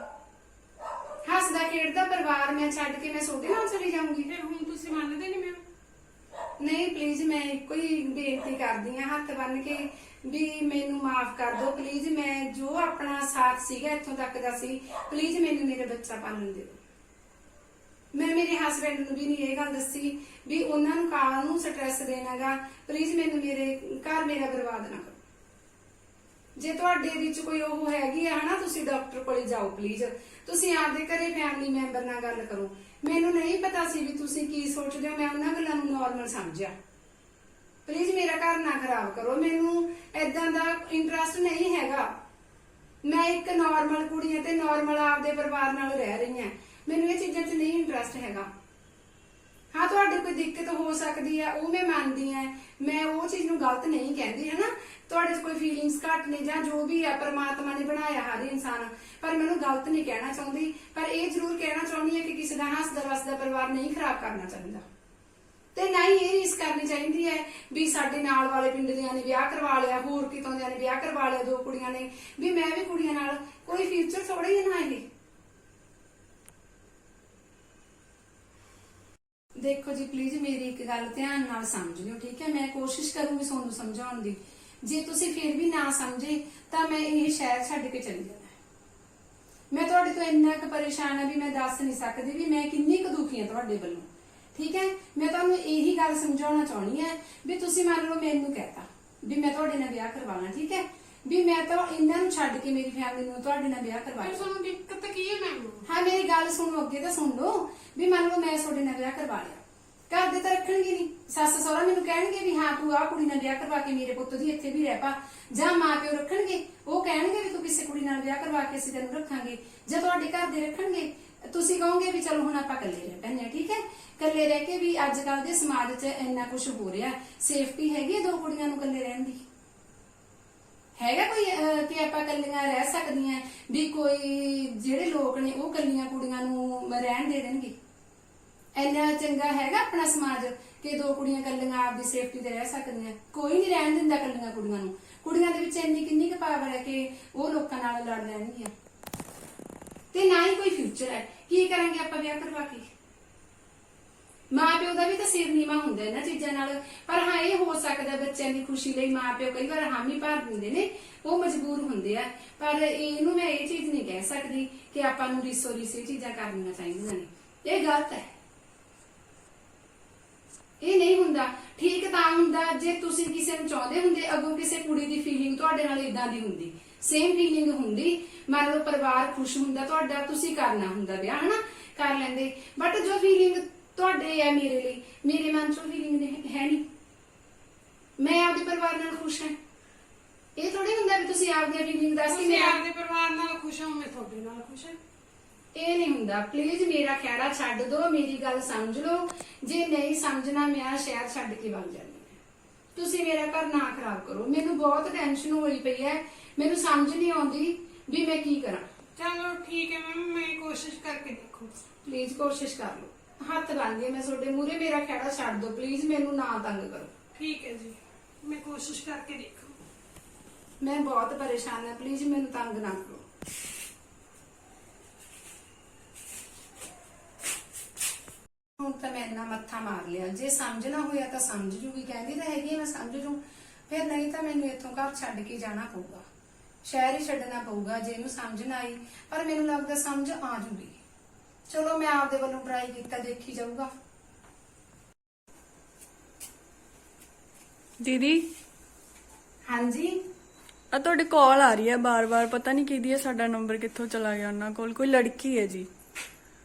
ਹੱਸਦਾ ਖੇਡਦਾ ਪਰਿਵਾਰ ਮੈਂ ਛੱਡ ਕੇ ਮੈਂ ਤੁਹਾਡੇ ਨਾਲ ਚਲੀ ਜਾਊਂਗੀ। ਫਿਰ ਹੁਣ ਤੁਸੀਂ ਮੰਨਦੇ ਨਹੀਂ ਮੈਮ ਨਹੀਂ ਪਲੀਜ਼ ਮੈਂ ਇੱਕੋ ਹੀ ਬੇਨਤੀ ਕਰਦੀ ਹਾਂ, ਹੱਥ ਬੰਨ ਕੇ ਵੀ ਮੈਨੂੰ ਮਾਫ ਕਰ ਦਿਓ। ਪਲੀਜ਼ ਮੈਂ ਜੋ ਆਪਣਾ ਸਾਥ ਸੀਗਾ ਇੱਥੋਂ ਤੱਕ ਦਾ ਸੀ ਪਲੀਜ਼ ਮੈਨੂੰ ਮੇਰੇ ਬੱਚਾ ਪਾਲਣ ਦਿਓ। ਮੈਂ ਮੇਰੇ ਹਸਬੰਡ ਨੂੰ ਵੀ ਨਹੀਂ ਇਹ ਗੱਲ ਦੱਸੀ ਵੀ ਉਹਨਾਂ ਨੂੰ ਕਾਲ ਨੂੰ ਸਟ੍ਰੈਸ ਦੇਣਾਗਾ। ਪਲੀਜ਼ ਮੈਨੂੰ ਮੇਰੇ ਘਰ ਮੇਰਾ ਬਰਬਾਦ ਨਾ ਕਰੋ। ਜੇ ਤੁਹਾਡੇ ਵਿੱਚ ਕੋਈ ਉਹ ਹੈਗੀ ਆ, ਹਨਾ, ਤੁਸੀਂ ਡਾਕਟਰ ਕੋਲੇ ਜਾਓ ਪਲੀਜ਼ ਤੁਸੀਂ ਆਪਦੇ ਘਰੇ ਫੈਮਿਲੀ ਮੈਂਬਰ ਨਾਲ ਗੱਲ ਕਰੋ। ਮੈਨੂੰ ਨਹੀਂ ਪਤਾ ਸੀ ਵੀ ਤੁਸੀਂ ਕੀ ਸੋਚਦੇ ਹੋ, ਮੈਂ ਉਹਨਾਂ ਗੱਲਾਂ ਨੂੰ ਨਾਰਮਲ ਸਮਝਿਆ। ਪਲੀਜ਼ ਮੇਰਾ ਘਰ ਨਾ ਖਰਾਬ ਕਰੋ, ਮੈਨੂੰ ਐਦਾਂ ਦਾ ਇੰਟਰਸਟ ਨਹੀਂ ਹੈਗਾ। ਮੈਂ ਇੱਕ ਨਾਰਮਲ ਕੁੜੀ ਹਾਂ ਤੇ ਨਾਰਮਲ ਆਪਦੇ ਪਰਿਵਾਰ ਨਾਲ ਰਹਿ ਰਹੀ ਹਾਂ। ਮੈਨੂੰ ਇਹ ਚੀਜ਼ਾਂ 'ਚ ਨਹੀਂ ਇੰਟਰਸਟ ਹੈਗਾ। ਹਾਂ, ਤੁਹਾਡੇ ਕੋਈ ਦਿੱਕਤ ਹੋ ਸਕਦੀ ਹੈ, ਉਹ ਮੈਂ ਮੰਨਦੀ ਹਾਂ। ਮੈਂ ਉਹ ਚੀਜ਼ ਨੂੰ ਗਲਤ ਨਹੀਂ ਕਹਿੰਦੀ ਹੈ ਤੁਹਾਡੇ 'ਚ ਕੋਈ ਫੀਲਿੰਗਸ ਘੱਟ ਨੇ ਜਾਂ ਜੋ ਵੀ ਆ ਪਰਮਾਤਮਾ ਨੇ ਬਣਾਇਆ ਹਰ ਇਨਸਾਨ। ਪਰ ਮੈਨੂੰ ਗਲਤ ਨਹੀਂ ਕਹਿਣਾ ਚਾਹੁੰਦੀ। ਪਰ ਇਹ ਜ਼ਰੂਰ ਕਹਿਣਾ ਚਾਹੁੰਦੀ ਹਾਂ ਕਿ ਕਿਸੇ ਦਾ ਹੱਸਦਾ ਵਸਦਾ ਪਰਿਵਾਰ ਨਹੀਂ ਖਰਾਬ ਕਰਨਾ ਚਾਹੀਦਾ। ਤੇ ਨਹੀਂ ਇਹ ਰੀਸ ਕਰਨੀ ਚਾਹੀਦੀ ਹੈ ਵੀ ਸਾਡੇ ਨਾਲ ਵਾਲੇ ਪਿੰਡ ਦੀਆਂ ਨੇ ਵਿਆਹ ਕਰਵਾ ਲਿਆ, ਹੋਰ ਕਿਤੋਂ ਦਿਆਂ ਨੇ ਵਿਆਹ ਕਰਵਾ ਲਿਆ ਦੋ ਕੁੜੀਆਂ ਨੇ। ਵੀ ਮੈਂ ਵੀ ਕੁੜੀਆਂ ਨਾਲ ਕੋਈ ਫਿਊਚਰ ਥੋੜਾ ਹੀ ਨਾ ਇਹ? ਦੇਖੋ ਜੀ ਪਲੀਜ਼ ਮੇਰੀ ਇੱਕ ਗੱਲ ਧਿਆਨ ਨਾਲ ਸਮਝ ਲਿਓ ਠੀਕ ਹੈ? ਮੈਂ ਕੋਸ਼ਿਸ਼ ਕਰੂੰਗੀ ਤੁਹਾਨੂੰ ਸਮਝਾਉਣ ਦੀ। ਜੇ ਤੁਸੀਂ ਫਿਰ ਵੀ ਨਾ ਸਮਝੇ, ਤਾਂ ਮੈਂ ਇਹ ਸ਼ਹਿਰ ਛੱਡ ਕੇ ਚਲੀ ਜਾਣਾ। ਮੈਂ ਤੁਹਾਡੇ ਤੋਂ ਇੰਨਾ ਕੁ ਪਰੇਸ਼ਾਨ ਆ ਵੀ ਮੈਂ ਦੱਸ ਨਹੀਂ ਸਕਦੀ ਵੀ ਮੈਂ ਕਿੰਨੀ ਕੁ ਦੁਖੀ ਆ ਤੁਹਾਡੇ ਵੱਲੋਂ, ਠੀਕ ਹੈ? ਮੈਂ ਤੁਹਾਨੂੰ ਇਹੀ ਗੱਲ ਸਮਝਾਉਣਾ ਚਾਹਣੀ ਹੈ ਵੀ ਤੁਸੀਂ ਮੰਨ ਲਓ ਮੈਨੂੰ ਕਹਤਾ ਵੀ ਮੈਂ ਤੁਹਾਡੇ ਨਾਲ ਵਿਆਹ ਕਰਵਾਉਣਾ ਠੀਕ ਹੈ? ਵੀ ਮੈਂ ਤਾਂ ਇਹਨਾਂ ਨੂੰ ਛੱਡ ਕੇ ਮੇਰੀ ਫੈਮਿਲੀ ਨੂੰ ਤੁਹਾਡੇ ਨਾਲ ਵਿਆਹ ਫਿਰ ਕਰਵਾਉਣਾ ਤੁਹਾਨੂੰ ਦਿੱਕਤ ਕੀ ਹੈ ਮੈਮ ਹਾਂ ਮੇਰੀ ਗੱਲ ਸੁਣੋ ਅੱਗੇ ਤਾਂ ਸੁਣ ਲਓ ਵੀ ਮੰਨ ਲਓ ਮੈਂ ਤੁਹਾਡੇ ਨਾਲ ਵਿਆਹ ਕਰਵਾ ਲਿਆ। ਘਰ ਦੇ ਤਾਂ ਰੱਖਣਗੇ ਨਹੀਂ ਸੱਸ ਸਹੁਰਾ ਮੈਨੂੰ ਕਹਿਣਗੇ ਵੀ ਹਾਂ ਤੂੰ ਆਹ ਕੁੜੀ ਨਾਲ ਵਿਆਹ ਕਰਵਾ ਕੇ ਮੇਰੇ ਪੁੱਤ ਦੀ ਇੱਥੇ ਵੀ ਰਹਿ ਪਾ। ਜਾਂ ਮਾਂ ਪਿਓ ਰੱਖਣਗੇ ਉਹ ਕਹਿਣਗੇ ਵੀ ਤੂੰ ਕਿਸੇ ਕੁੜੀ ਨਾਲ ਵਿਆਹ ਕਰਵਾ ਕੇ ਅਸੀਂ ਤੈਨੂੰ ਰੱਖਾਂਗੇ। ਜਾਂ ਤੁਹਾਡੇ ਘਰ ਦੇ ਰੱਖਣਗੇ ਤੁਸੀਂ ਕਹੋਗੇ ਵੀ ਚਲੋ ਹੁਣ ਆਪਾਂ ਇਕੱਲੇ ਰਹਿ ਪੈਂਦੇ ਹਾਂ ਠੀਕ ਹੈ? ਇਕੱਲੇ ਰਹਿ ਕੇ ਵੀ ਅੱਜ ਕੱਲ ਦੇ ਸਮਾਜ 'ਚ ਇੰਨਾ ਕੁਝ ਹੋ ਰਿਹਾ। ਸੇਫਟੀ ਹੈਗੀ ਹੈ ਦੋ ਕੁੜੀਆਂ ਨੂੰ ਇਕੱਲੇ ਰਹਿਣ ਦੀ? ਹੈਗਾ ਕੋਈ ਕਿ ਆਪਾਂ ਕੱਲੀਆਂ ਰਹਿ ਸਕਦੀਆਂ? ਵੀ ਕੋਈ ਜਿਹੜੇ ਲੋਕ ਨੇ ਉਹ ਕੱਲੀਆਂ ਕੁੜੀਆਂ ਨੂੰ ਰਹਿਣ ਦੇ ਦੇਣਗੇ? ਇੰਨਾ ਚੰਗਾ ਹੈਗਾ ਆਪਣਾ ਸਮਾਜ ਕਿ ਦੋ ਕੁੜੀਆਂ ਕੱਲੀਆਂ ਆਪਦੀ ਸੇਫਟੀ ਤੇ ਰਹਿ ਸਕਦੀਆਂ? ਕੋਈ ਨਹੀਂ ਰਹਿਣ ਦਿੰਦਾ ਕੱਲੀਆਂ ਕੁੜੀਆਂ ਨੂੰ। ਕੁੜੀਆਂ ਦੇ ਵਿੱਚ ਇੰਨੀ ਕਿੰਨੀ ਕੁ ਪਾਵਰ ਹੈ ਕਿ ਉਹ ਲੋਕਾਂ ਨਾਲ ਲੜ ਲੈਣਗੀਆਂ। ਤੇ ਨਾ ਹੀ ਕੋਈ ਫਿਊਚਰ ਹੈ। ਕੀ ਕਰਾਂਗੇ ਆਪਾਂ ਵਿਆਹ ਕਰਵਾ ਕੇ? ਮਾਂ ਪਿਓ ਦਾ ਵੀ ਤਾਂ ਸਿਰ ਨੀਵਾ ਹੁੰਦਾ ਇਹਨਾਂ ਚੀਜ਼ਾਂ ਨਾਲ। ਪਰ ਹਾਂ, ਇਹ ਹੋ ਸਕਦਾ ਬੱਚਿਆਂ ਦੀ ਖੁਸ਼ੀ ਲਈ ਮਾਂ ਪਿਓ ਕਈ ਵਾਰ ਹਾਮੀ ਭਰ ਦਿੰਦੇ ਨੇ, ਉਹ ਮਜਬੂਰ ਹੁੰਦੇ ਆ। ਪਰ ਇਹਨੂੰ ਮੈਂ ਇਹ ਚੀਜ਼ ਨਹੀਂ ਕਹਿ ਸਕਦੀ ਕਿ ਆਪਾਂ ਨੂੰ ਰਿਸੋ ਰਿਸੇ ਚੀਜ਼ਾਂ ਕਰਨੀਆਂ ਚਾਹੀਦੀਆਂ ਨੇ। ਇਹ ਗਲਤ ਹੈ। ਇਹ ਨਹੀਂ ਹੁੰਦਾ। ਠੀਕ ਤਾਂ ਹੁੰਦਾ ਜੇ ਤੁਸੀਂ ਕਿਸੇ ਨੂੰ ਚਾਹੁੰਦੇ ਹੁੰਦੇ, ਅਗੋਂ ਕਿਸੇ ਕੁੜੀ ਦੀ ਫੀਲਿੰਗ ਤੁਹਾਡੇ ਨਾਲ ਇਦਾਂ ਦੀ ਹੁੰਦੀ। ਸੇਮ ਫੀਲਿੰਗ ਹੁੰਦੀ। ਮੰਨ ਲਓ ਪਰਿਵਾਰ ਖੁਸ਼ ਹੁੰਦਾ, ਤੁਹਾਡਾ ਤੁਸੀਂ ਕਰਨਾ ਹੁੰਦਾ ਵਿਆਹ, ਹਨਾ? ਕਰ ਲੈਂਦੇ। ਬਟ ਜੋ ਫੀਲਿੰਗ ਤੁਹਾਡੇ ਹੈ ਮੇਰੇ ਲਈ। ਮੇਰੇ ਮਨ ਚੋਂ ਫੀਲਿੰਗ ਹੈ ਨਹੀਂ। ਮੈਂ ਆਪਦੇ ਪਰਿਵਾਰ ਨਾਲ ਖੁਸ਼ ਹਾਂ। ਇਹ ਥੋੜੀ ਹੁੰਦਾ ਵੀ ਤੁਸੀਂ ਆਪਦੀਆਂ ਫੀਲਿੰਗ ਦੱਸ ਕੇ ਤੁਸੀਂ ਮੇਰਾ ਆਪਦੇ ਪਰਿਵਾਰ ਨਾਲ ਖੁਸ਼ ਹੋ ਮੈਂ ਤੁਹਾਡੇ ਨਾਲ ਖੁਸ਼ ਹਾਂ। ਇਹ ਨਹੀਂ ਹੁੰਦਾ। ਪਲੀਜ਼ ਮੇਰਾ ਖਹਿੜਾ ਛੱਡ ਦਿਓ ਮੇਰੀ ਗੱਲ ਸਮਝ ਲਓ। ਜੇ ਨਹੀਂ ਸਮਝਣਾ ਮੈਂ ਸ਼ਹਿਰ ਛੱਡ ਕੇ ਵਗ ਜਾਂਦੀ ਹਾਂ। ਤੁਸੀਂ ਮੇਰਾ ਘਰ ਨਾ ਖਰਾਬ ਕਰੋ। ਮੈਨੂੰ ਬਹੁਤ ਟੈਨਸ਼ਨ ਹੋਈ ਪਈ ਹੈ। ਮੈਨੂੰ ਸਮਝ ਨਹੀਂ ਆਉਂਦੀ ਵੀ ਮੈਂ ਕੀ ਕਰਾਂ। ਚਲੋ ਠੀਕ ਹੈ ਮੈਮ ਮੈਂ ਕੋਸ਼ਿਸ਼ ਕਰਕੇ ਦੇਖੂ ਪਲੀਜ਼ ਕੋਸ਼ਿਸ਼ ਕਰ ਲਓ। ਹੱਥ ਹਾਂ ਮੈਂ ਤੁਹਾਡੇ ਮੂਹਰੇ ਮੇਰਾ ਖਹਿੜਾ ਛੱਡ ਦਿਓ ਪਲੀਜ਼ ਮੈਨੂੰ ਨਾ ਤੰਗ ਕਰੋ। ਠੀਕ ਹੈ ਜੀ ਮੈਂ ਕੋਸ਼ਿਸ਼ ਕਰਕੇ ਦੇਖੂ। ਮੈਂ ਬਹੁਤ ਪਰੇਸ਼ਾਨ ਹਾਂ ਪਲੀਜ਼ ਮੈਨੂੰ ਤੰਗ ਨਾ ਕਰੋ। ਹੁਣ ਤਾਂ ਮੈਂ ਇੰਨਾ ਮੱਥਾ ਮਾਰ ਲਿਆ ਜੇ ਸਮਝਣਾ ਹੋਇਆ ਤਾਂ ਸਮਝ ਜੂਗੀ ਕਹਿੰਦੀ ਤਾਂ ਹੈਗੀ ਆ, ਮੈਂ ਸਮਝ ਜੂ। ਫਿਰ ਨਹੀਂ ਤਾਂ ਮੈਨੂੰ ਇੱਥੋਂ ਘਰ ਛੱਡ ਕੇ ਜਾਣਾ ਪਊਗਾ। ਸ਼ਹਿਰ ਹੀ ਛੱਡਣਾ ਪਊਗਾ ਜੇ ਇਹਨੂੰ ਸਮਝ ਨਾ ਆਈ ਪਰ ਮੈਨੂੰ ਲੱਗਦਾ ਸਮਝ ਆ ਜੂਗੀ। ਚਲੋ ਮੈਂ ਆਪਦੇ ਵੱਲੋਂ ਟਰਾਈ ਕੀਤਾ ਦੇਖੀ ਜਾਊਗਾ ਦੀਦੀ ਹਾਂਜੀ ਆ ਤੁਹਾਡੀ ਕਾਲ ਆ ਰਹੀ ਹੈ ਬਾਰ-ਬਾਰ ਪਤਾ ਨਹੀਂ ਕਿਹਦੀ ਹੈ ਸਾਡਾ ਨੰਬਰ ਕਿੱਥੋਂ ਚਲਾ ਗਿਆ ਉਹਨਾਂ ਕੋਲ ਕੋਈ ਲੜਕੀ ਹੈ ਜੀ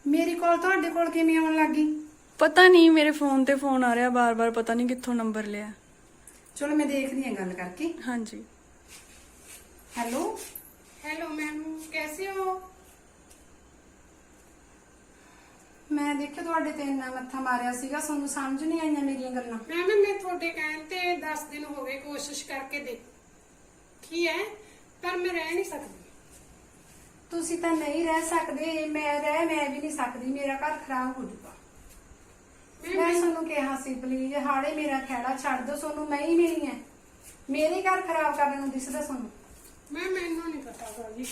ਮੇਰੀ ਕਾਲ ਤੁਹਾਡੇ ਕੋਲ ਕਿਵੇਂ ਆਉਣ ਲੱਗੀ ਪਤਾ ਨਹੀਂ ਮੇਰੇ ਫੋਨ ਤੇ ਫੋਨ ਆ ਰਿਹਾ ਬਾਰ-ਬਾਰ ਪਤਾ ਨਹੀਂ ਕਿੱਥੋਂ ਨੰਬਰ ਲਿਆ ਚਲੋ ਮੈਂ ਦੇਖਦੀ ਹਾਂ ਗੱਲ ਕਰਕੇ ਹਾਂਜੀ ਹੈਲੋ हेलो मैम कैसे हो ਮੈਂ ਦੇਖਿਆ ਤੁਹਾਡੇ ਤੇ ਇੰਨਾ ਮੱਥਾ ਮਾਰਿਆ ਸੀਗਾ ਤੁਹਾਨੂੰ ਸਮਝ ਨਹੀਂ ਆਈਆਂ ਮੇਰੀਆਂ ਗੱਲਾਂ। ਮੈਮ ਮੈਂ ਤੁਹਾਡੇ ਕਹਿਣ ਤੇ 10 ਦਿਨ ਹੋ ਗਏ ਕੋਸ਼ਿਸ਼ ਕਰਕੇ ਦੇਖੀ ਹੈ? ਪਰ ਮੈਂ ਰਹਿ ਨਹੀਂ ਸਕਦੀ। ਤੁਸੀਂ ਤਾਂ ਨਹੀਂ ਰਹਿ ਸਕਦੇ ਮੈਂ ਰਹਿ ਮੈਂ ਵੀ ਨਹੀਂ ਸਕਦੀ ਮੇਰਾ ਘਰ ਖਰਾਬ ਹੋ ਜਾਊਗਾ। ਮੈਂ ਤੁਹਾਨੂੰ ਕਿਹਾ ਸੀ ਪਲੀਜ਼ ਹਾੜੇ ਮੇਰਾ ਖਹਿੜਾ ਛੱਡ ਦਿਓ ਤੁਹਾਨੂੰ ਮੈਂ ਹੀ ਮਿਲੀ ਹੈ। ਮੇਰੇ ਘਰ ਖਰਾਬ ਕਰਨ ਨੂੰ ਦਿਸਦਾ ਤੁਹਾਨੂੰ। ਮੈਂ ਮੈਨੂੰ ਨਹੀਂ ਪਤਾ ਬਾਜੀ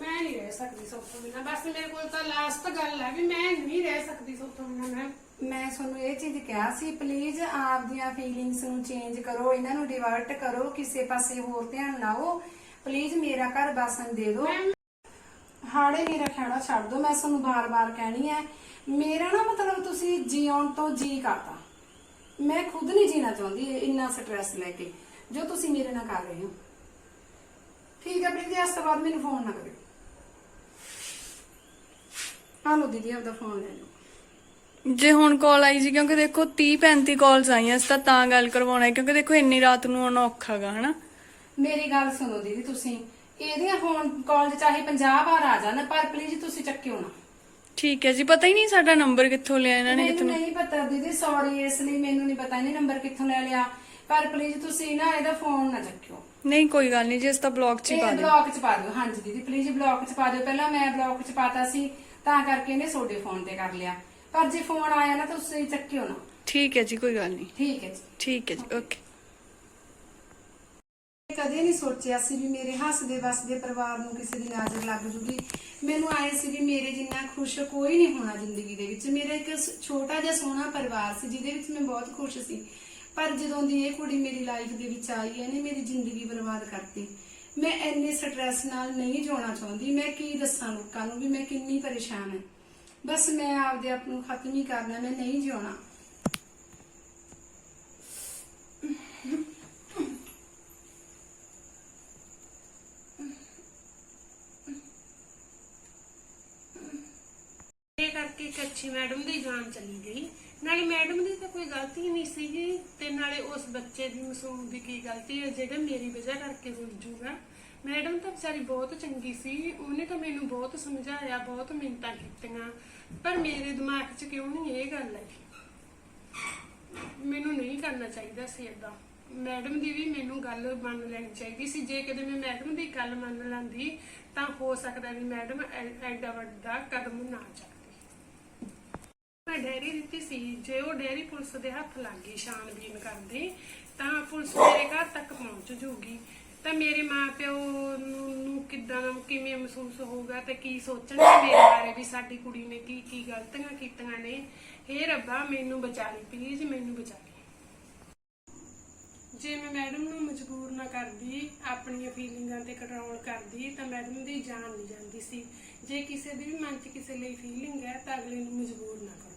ਮੈਂ ਨਹੀਂ ਰਹਿ ਸਕਦੀ ਸਭ ਤੋਂ ਬਿਨਾਂ। ਬਸ ਮੇਰੇ ਕੋਲ ਤਾਂ ਲਾਸਟ ਗੱਲ ਹੈ ਵੀ ਮੈਂ ਨਹੀਂ ਰਹਿ ਸਕਦੀ ਸਭ ਤੋਂ ਬਿਨਾਂ ਮੈਮ ਮੈਂ ਤੁਹਾਨੂੰ ਇਹ ਚੀਜ਼ ਕਿਹਾ ਸੀ ਪਲੀਜ਼ ਆਪਦੀਆਂ ਫੀਲਿੰਗਸ ਨੂੰ ਚੇਂਜ ਕਰੋ ਇਹਨਾਂ ਨੂੰ ਡਿਵਰਟ ਕਰੋ ਕਿਸੇ ਪਾਸੇ ਹੋਰ ਧਿਆਨ ਲਾਓ। ਪਲੀਜ਼ ਮੇਰਾ ਘਰ ਬਸਣ ਦੇ ਦਿਓ। ਮੈਮ ਹਾੜੇ ਮੇਰਾ ਖਹਿੜਾ ਛੱਡ ਦਿਓ ਮੈਂ ਤੁਹਾਨੂੰ ਬਾਰ-ਬਾਰ ਕਹਿਣੀ ਹੈ ਮੇਰਾ ਨਾ ਮਤਲਬ ਤੁਸੀਂ ਜਿਉਣ ਤੋਂ ਜੀ ਕਰਤਾ। ਮੈਂ ਖੁਦ ਨਹੀਂ ਜੀਣਾ ਚਾਹੁੰਦੀ ਇੰਨਾ ਸਟ੍ਰੈਸ ਲੈ ਕੇ ਜੋ ਤੁਸੀਂ ਮੇਰੇ ਨਾਲ ਕਰ ਰਹੇ ਹੋ। ਠੀਕ ਹੈ ਪ੍ਰੀਤੀ ਇਸ ਤੋਂ ਬਾਅਦ ਮੈਨੂੰ ਫੋਨ ਨਾ ਕਰਿਓ। ਲਓ ਦੀਦੀ ਆਪਦਾ ਫੋਨ ਲੈ ਲਓ। ਜੇ ਹੁਣ ਕਾਲ ਆਈ ਜੀ ਕਿਉਂਕਿ ਦੇਖੋ 30 35 ਕਾਲਸ ਆਈਆਂ ਇਸ ਤਾਂ ਤਾਂ ਗੱਲ ਕਰਵਾਉਣਾ ਹੈ ਕਿਉਂਕਿ ਦੇਖੋ ਇੰਨੀ ਰਾਤ ਨੂੰ ਆਉਣਾ ਔਖਾ ਗਾ ਹਨਾ? ਮੇਰੀ ਗੱਲ ਸੁਣੋ ਦੀਦੀ ਤੁਸੀਂ। ਇਹਦੀਆਂ ਹੁਣ ਕਾਲਜ ਚਾਹੇ 50 ਵਾਰ ਆ ਜਾਣ ਪਰ ਪਲੀਜ਼ ਤੁਸੀਂ ਚੱਕਿਓ ਨਾ। ਠੀਕ ਹੈ ਜੀ ਪਤਾ ਹੀ ਨਹੀਂ ਸਾਡਾ ਨੰਬਰ ਕਿੱਥੋਂ ਲਿਆ ਇਹਨਾਂ ਨੇ ਮੈਨੂੰ ਕਿੱਥੋਂ ਨਹੀਂ ਪਤਾ ਦੀਦੀ ਸੌਰੀ ਇਸ ਲਈ ਮੈਨੂੰ ਨਹੀਂ ਪਤਾ ਇਹਨੇ ਨੰਬਰ ਕਿੱਥੋਂ ਲੈ ਲਿਆ। ਪਰ ਪਲੀਜ਼ ਤੁਸੀਂ ਨਾ ਇਹਦਾ ਫੋਨ ਨਾ ਚੱਕਿਓ। ਨਹੀਂ ਕੋਈ ਗੱਲ ਨਹੀਂ ਜੀ ਇਸ ਤਾਂ ਬਲੌਗ 'ਚ ਹੀ ਇਹ ਪਾ ਦਿਓ। ਬਲੌਕ 'ਚ ਪਾ ਦਿਓ। ਹਾਂਜੀ ਦੀਦੀ ਪਲੀਜ਼ ਬਲੌਕ 'ਚ ਪਾ ਦਿਓ। ਪਹਿਲਾਂ ਮੈਂ ਬਲੌਕ 'ਚ ਪਾਤਾ ਸੀ। ਤਾਂ ਕਰਕੇ ਇਹਨੇ ਤੁਹਾਡੇ ਫੋਨ ਤੇ ਕਰ ਲਿਆ। ਪਰ ਜੇ ਫੋਨ ਆਇਆ ਨਾ ਤਾਂ ਤੁਸੀਂ ਚੱਕਿਓ ਨਾ। ਠੀਕ ਹੈ ਜੀ ਕੋਈ ਗੱਲ ਨਹੀਂ। ਠੀਕ ਹੈ ਜੀ। ਠੀਕ ਹੈ ਜੀ ਓਕੇ ਕਦੇ ਨਹੀਂ ਸੋਚਿਆ ਸੀ ਵੀ ਮੇਰੇ ਹੱਸਦੇ ਵਸਦੇ ਪਰਿਵਾਰ ਨੂੰ ਕਿਸੇ ਦੀ ਨਜ਼ਰ ਲੱਗ ਜੂਗੀ। ਮੈਨੂੰ ਆਏ ਸੀ ਵੀ ਮੇਰੇ ਜਿੰਨਾ ਖੁਸ਼ ਕੋਈ ਨਹੀਂ ਹੋਣਾ ਜ਼ਿੰਦਗੀ ਦੇ ਵਿੱਚ। ਮੇਰਾ ਇੱਕ ਛੋਟਾ ਜਿਹਾ ਸੋਹਣਾ ਪਰਿਵਾਰ ਸੀ ਜਿਹਦੇ ਵਿੱਚ ਮੈਂ ਬਹੁਤ ਖੁਸ਼ ਸੀ। ਪਰ ਜਦੋਂ ਦੀ ਇਹ ਕੁੜੀ ਮੇਰੀ ਲਾਈਫ ਦੇ ਵਿੱਚ ਆਈ ਹੈ ਇਹਨੇ ਮੇਰੀ ਜ਼ਿੰਦਗੀ ਬਰਬਾਦ ਕਰਤੀ। ਮੈਂ ਇੰਨੇ ਸਟ੍ਰੈਸ ਨਾਲ ਨਹੀਂ ਜਿਉਣਾ ਚਾਹੁੰਦੀ, ਮੈਂ ਕੀ ਦੱਸਾਂ ਲੋਕਾਂ ਨੂੰ ਵੀ ਮੈਂ ਕਿੰਨੀ ਪਰੇਸ਼ਾਨ ਹਾਂ। ਬਸ ਮੈਂ ਆਪਦੇ ਆਪ ਨੂੰ ਖਤਮ ਹੀ ਕਰਨਾ, ਮੈਂ ਨਹੀਂ ਜਿਉਣਾ। ਕਰਕੇ ਇੱਕ ਮੈਡਮ ਦੀ ਜਾਨ ਚਲੀ ਗਈ। ਨਾਲੇ ਮੈਡਮ ਦੀ ਤਾਂ ਕੋਈ ਗਲਤੀ ਨਹੀਂ ਸੀਗੀ ਤੇ ਨਾਲੇ ਉਸ ਬੱਚੇ ਦੀ ਮਾਸੂਮ ਦੀ ਕੀ ਗਲਤੀ ਹੈ, ਜਿਹੜਾ ਮੇਰੀ ਵਜ੍ਹਾ ਕਰਕੇ ਰੁੱਲ ਜੂਗਾ। ਮੈਡਮ ਤਾਂ ਵਿਚਾਰੀ ਬਹੁਤ ਚੰਗੀ ਸੀ, ਉਹਨੇ ਤਾਂ ਮੈਨੂੰ ਬਹੁਤ ਸਮਝਾਇਆ, ਬਹੁਤ ਮਿੰਤਾਂ ਕੀਤੀਆਂ, ਪਰ ਮੇਰੇ ਦਿਮਾਗ 'ਚ ਕਿਉਂ ਨਹੀਂ ਇਹ ਗੱਲ ਆਈ? ਮੈਨੂੰ ਨਹੀਂ ਕਰਨਾ ਚਾਹੀਦਾ ਸੀ ਏਦਾਂ। ਮੈਡਮ ਦੀ ਵੀ ਮੈਨੂੰ ਗੱਲ ਮੰਨ ਲੈਣੀ ਚਾਹੀਦੀ ਸੀ, ਜੇ ਕਦੇ ਮੈਂ ਮੈਡਮ ਦੀ ਗੱਲ ਮੰਨ ਲੈਂਦੀ, ਤਾਂ ਹੋ ਸਕਦਾ ਵੀ ਮੈਡਮ ਐ- ਐਡਾ ਵੱਡਾ ਕਦਮ ਨਾ ਚੱਕਦੀ ਮੈਂ ਡੈਰੀ ਦਿੱਤੀ ਸੀ, ਜੇ ਉਹ ਡੈਰੀ ਪੁਲਿਸ ਦੇ ਹੱਥ ਲੱਗ ਗਈ ਛਾਣਬੀਨ ਕਰਦੇ ਤਾਂ ਪੁਲਿਸ ਮੇਰੇ ਘਰ ਤੱਕ ਪਹੁੰਚ ਜੂਗੀ ਤਾਂ ਮੇਰੇ ਮਾਪਿਓ ਨੂੰ ਨੂੰ ਕਿੱਦਾਂ, ਕਿਵੇਂ ਮਹਿਸੂਸ ਹੋਊਗਾ ਤੇ ਕੀ ਸੋਚਣਗੇ ਮੇਰੇ ਬਾਰੇ ਵੀ ਸਾਡੀ ਕੁੜੀ ਨੇ ਕੀ ਕੀ ਗਲਤੀਆਂ ਕੀਤੀਆਂ ਨੇ, ਹੇ ਰੱਬਾ, ਮੈਨੂੰ ਬਚਾ ਲਈ ਪਲੀਜ਼ ਮੈਨੂੰ ਬਚਾ ਲਈ। ਜੇ ਮੈਂ ਮੈਡਮ ਨੂੰ ਮਜਬੂਰ ਨਾ ਕਰਦੀ, ਆਪਣੀਆਂ ਫੀਲਿੰਗਾਂ ਤੇ ਕੰਟਰੋਲ ਕਰਦੀ, ਤਾਂ ਮੈਡਮ ਦੀ ਜਾਨ ਨਹੀਂ ਜਾਂਦੀ ਸੀ। ਜੇ ਕਿਸੇ ਦੇ ਵੀ ਮਨ 'ਚ ਕਿਸੇ ਲਈ ਫੀਲਿੰਗ ਹੈ, ਤਾਂ ਅਗਲੇ ਨੂੰ ਮਜਬੂਰ ਨਾ ਕਰੋ।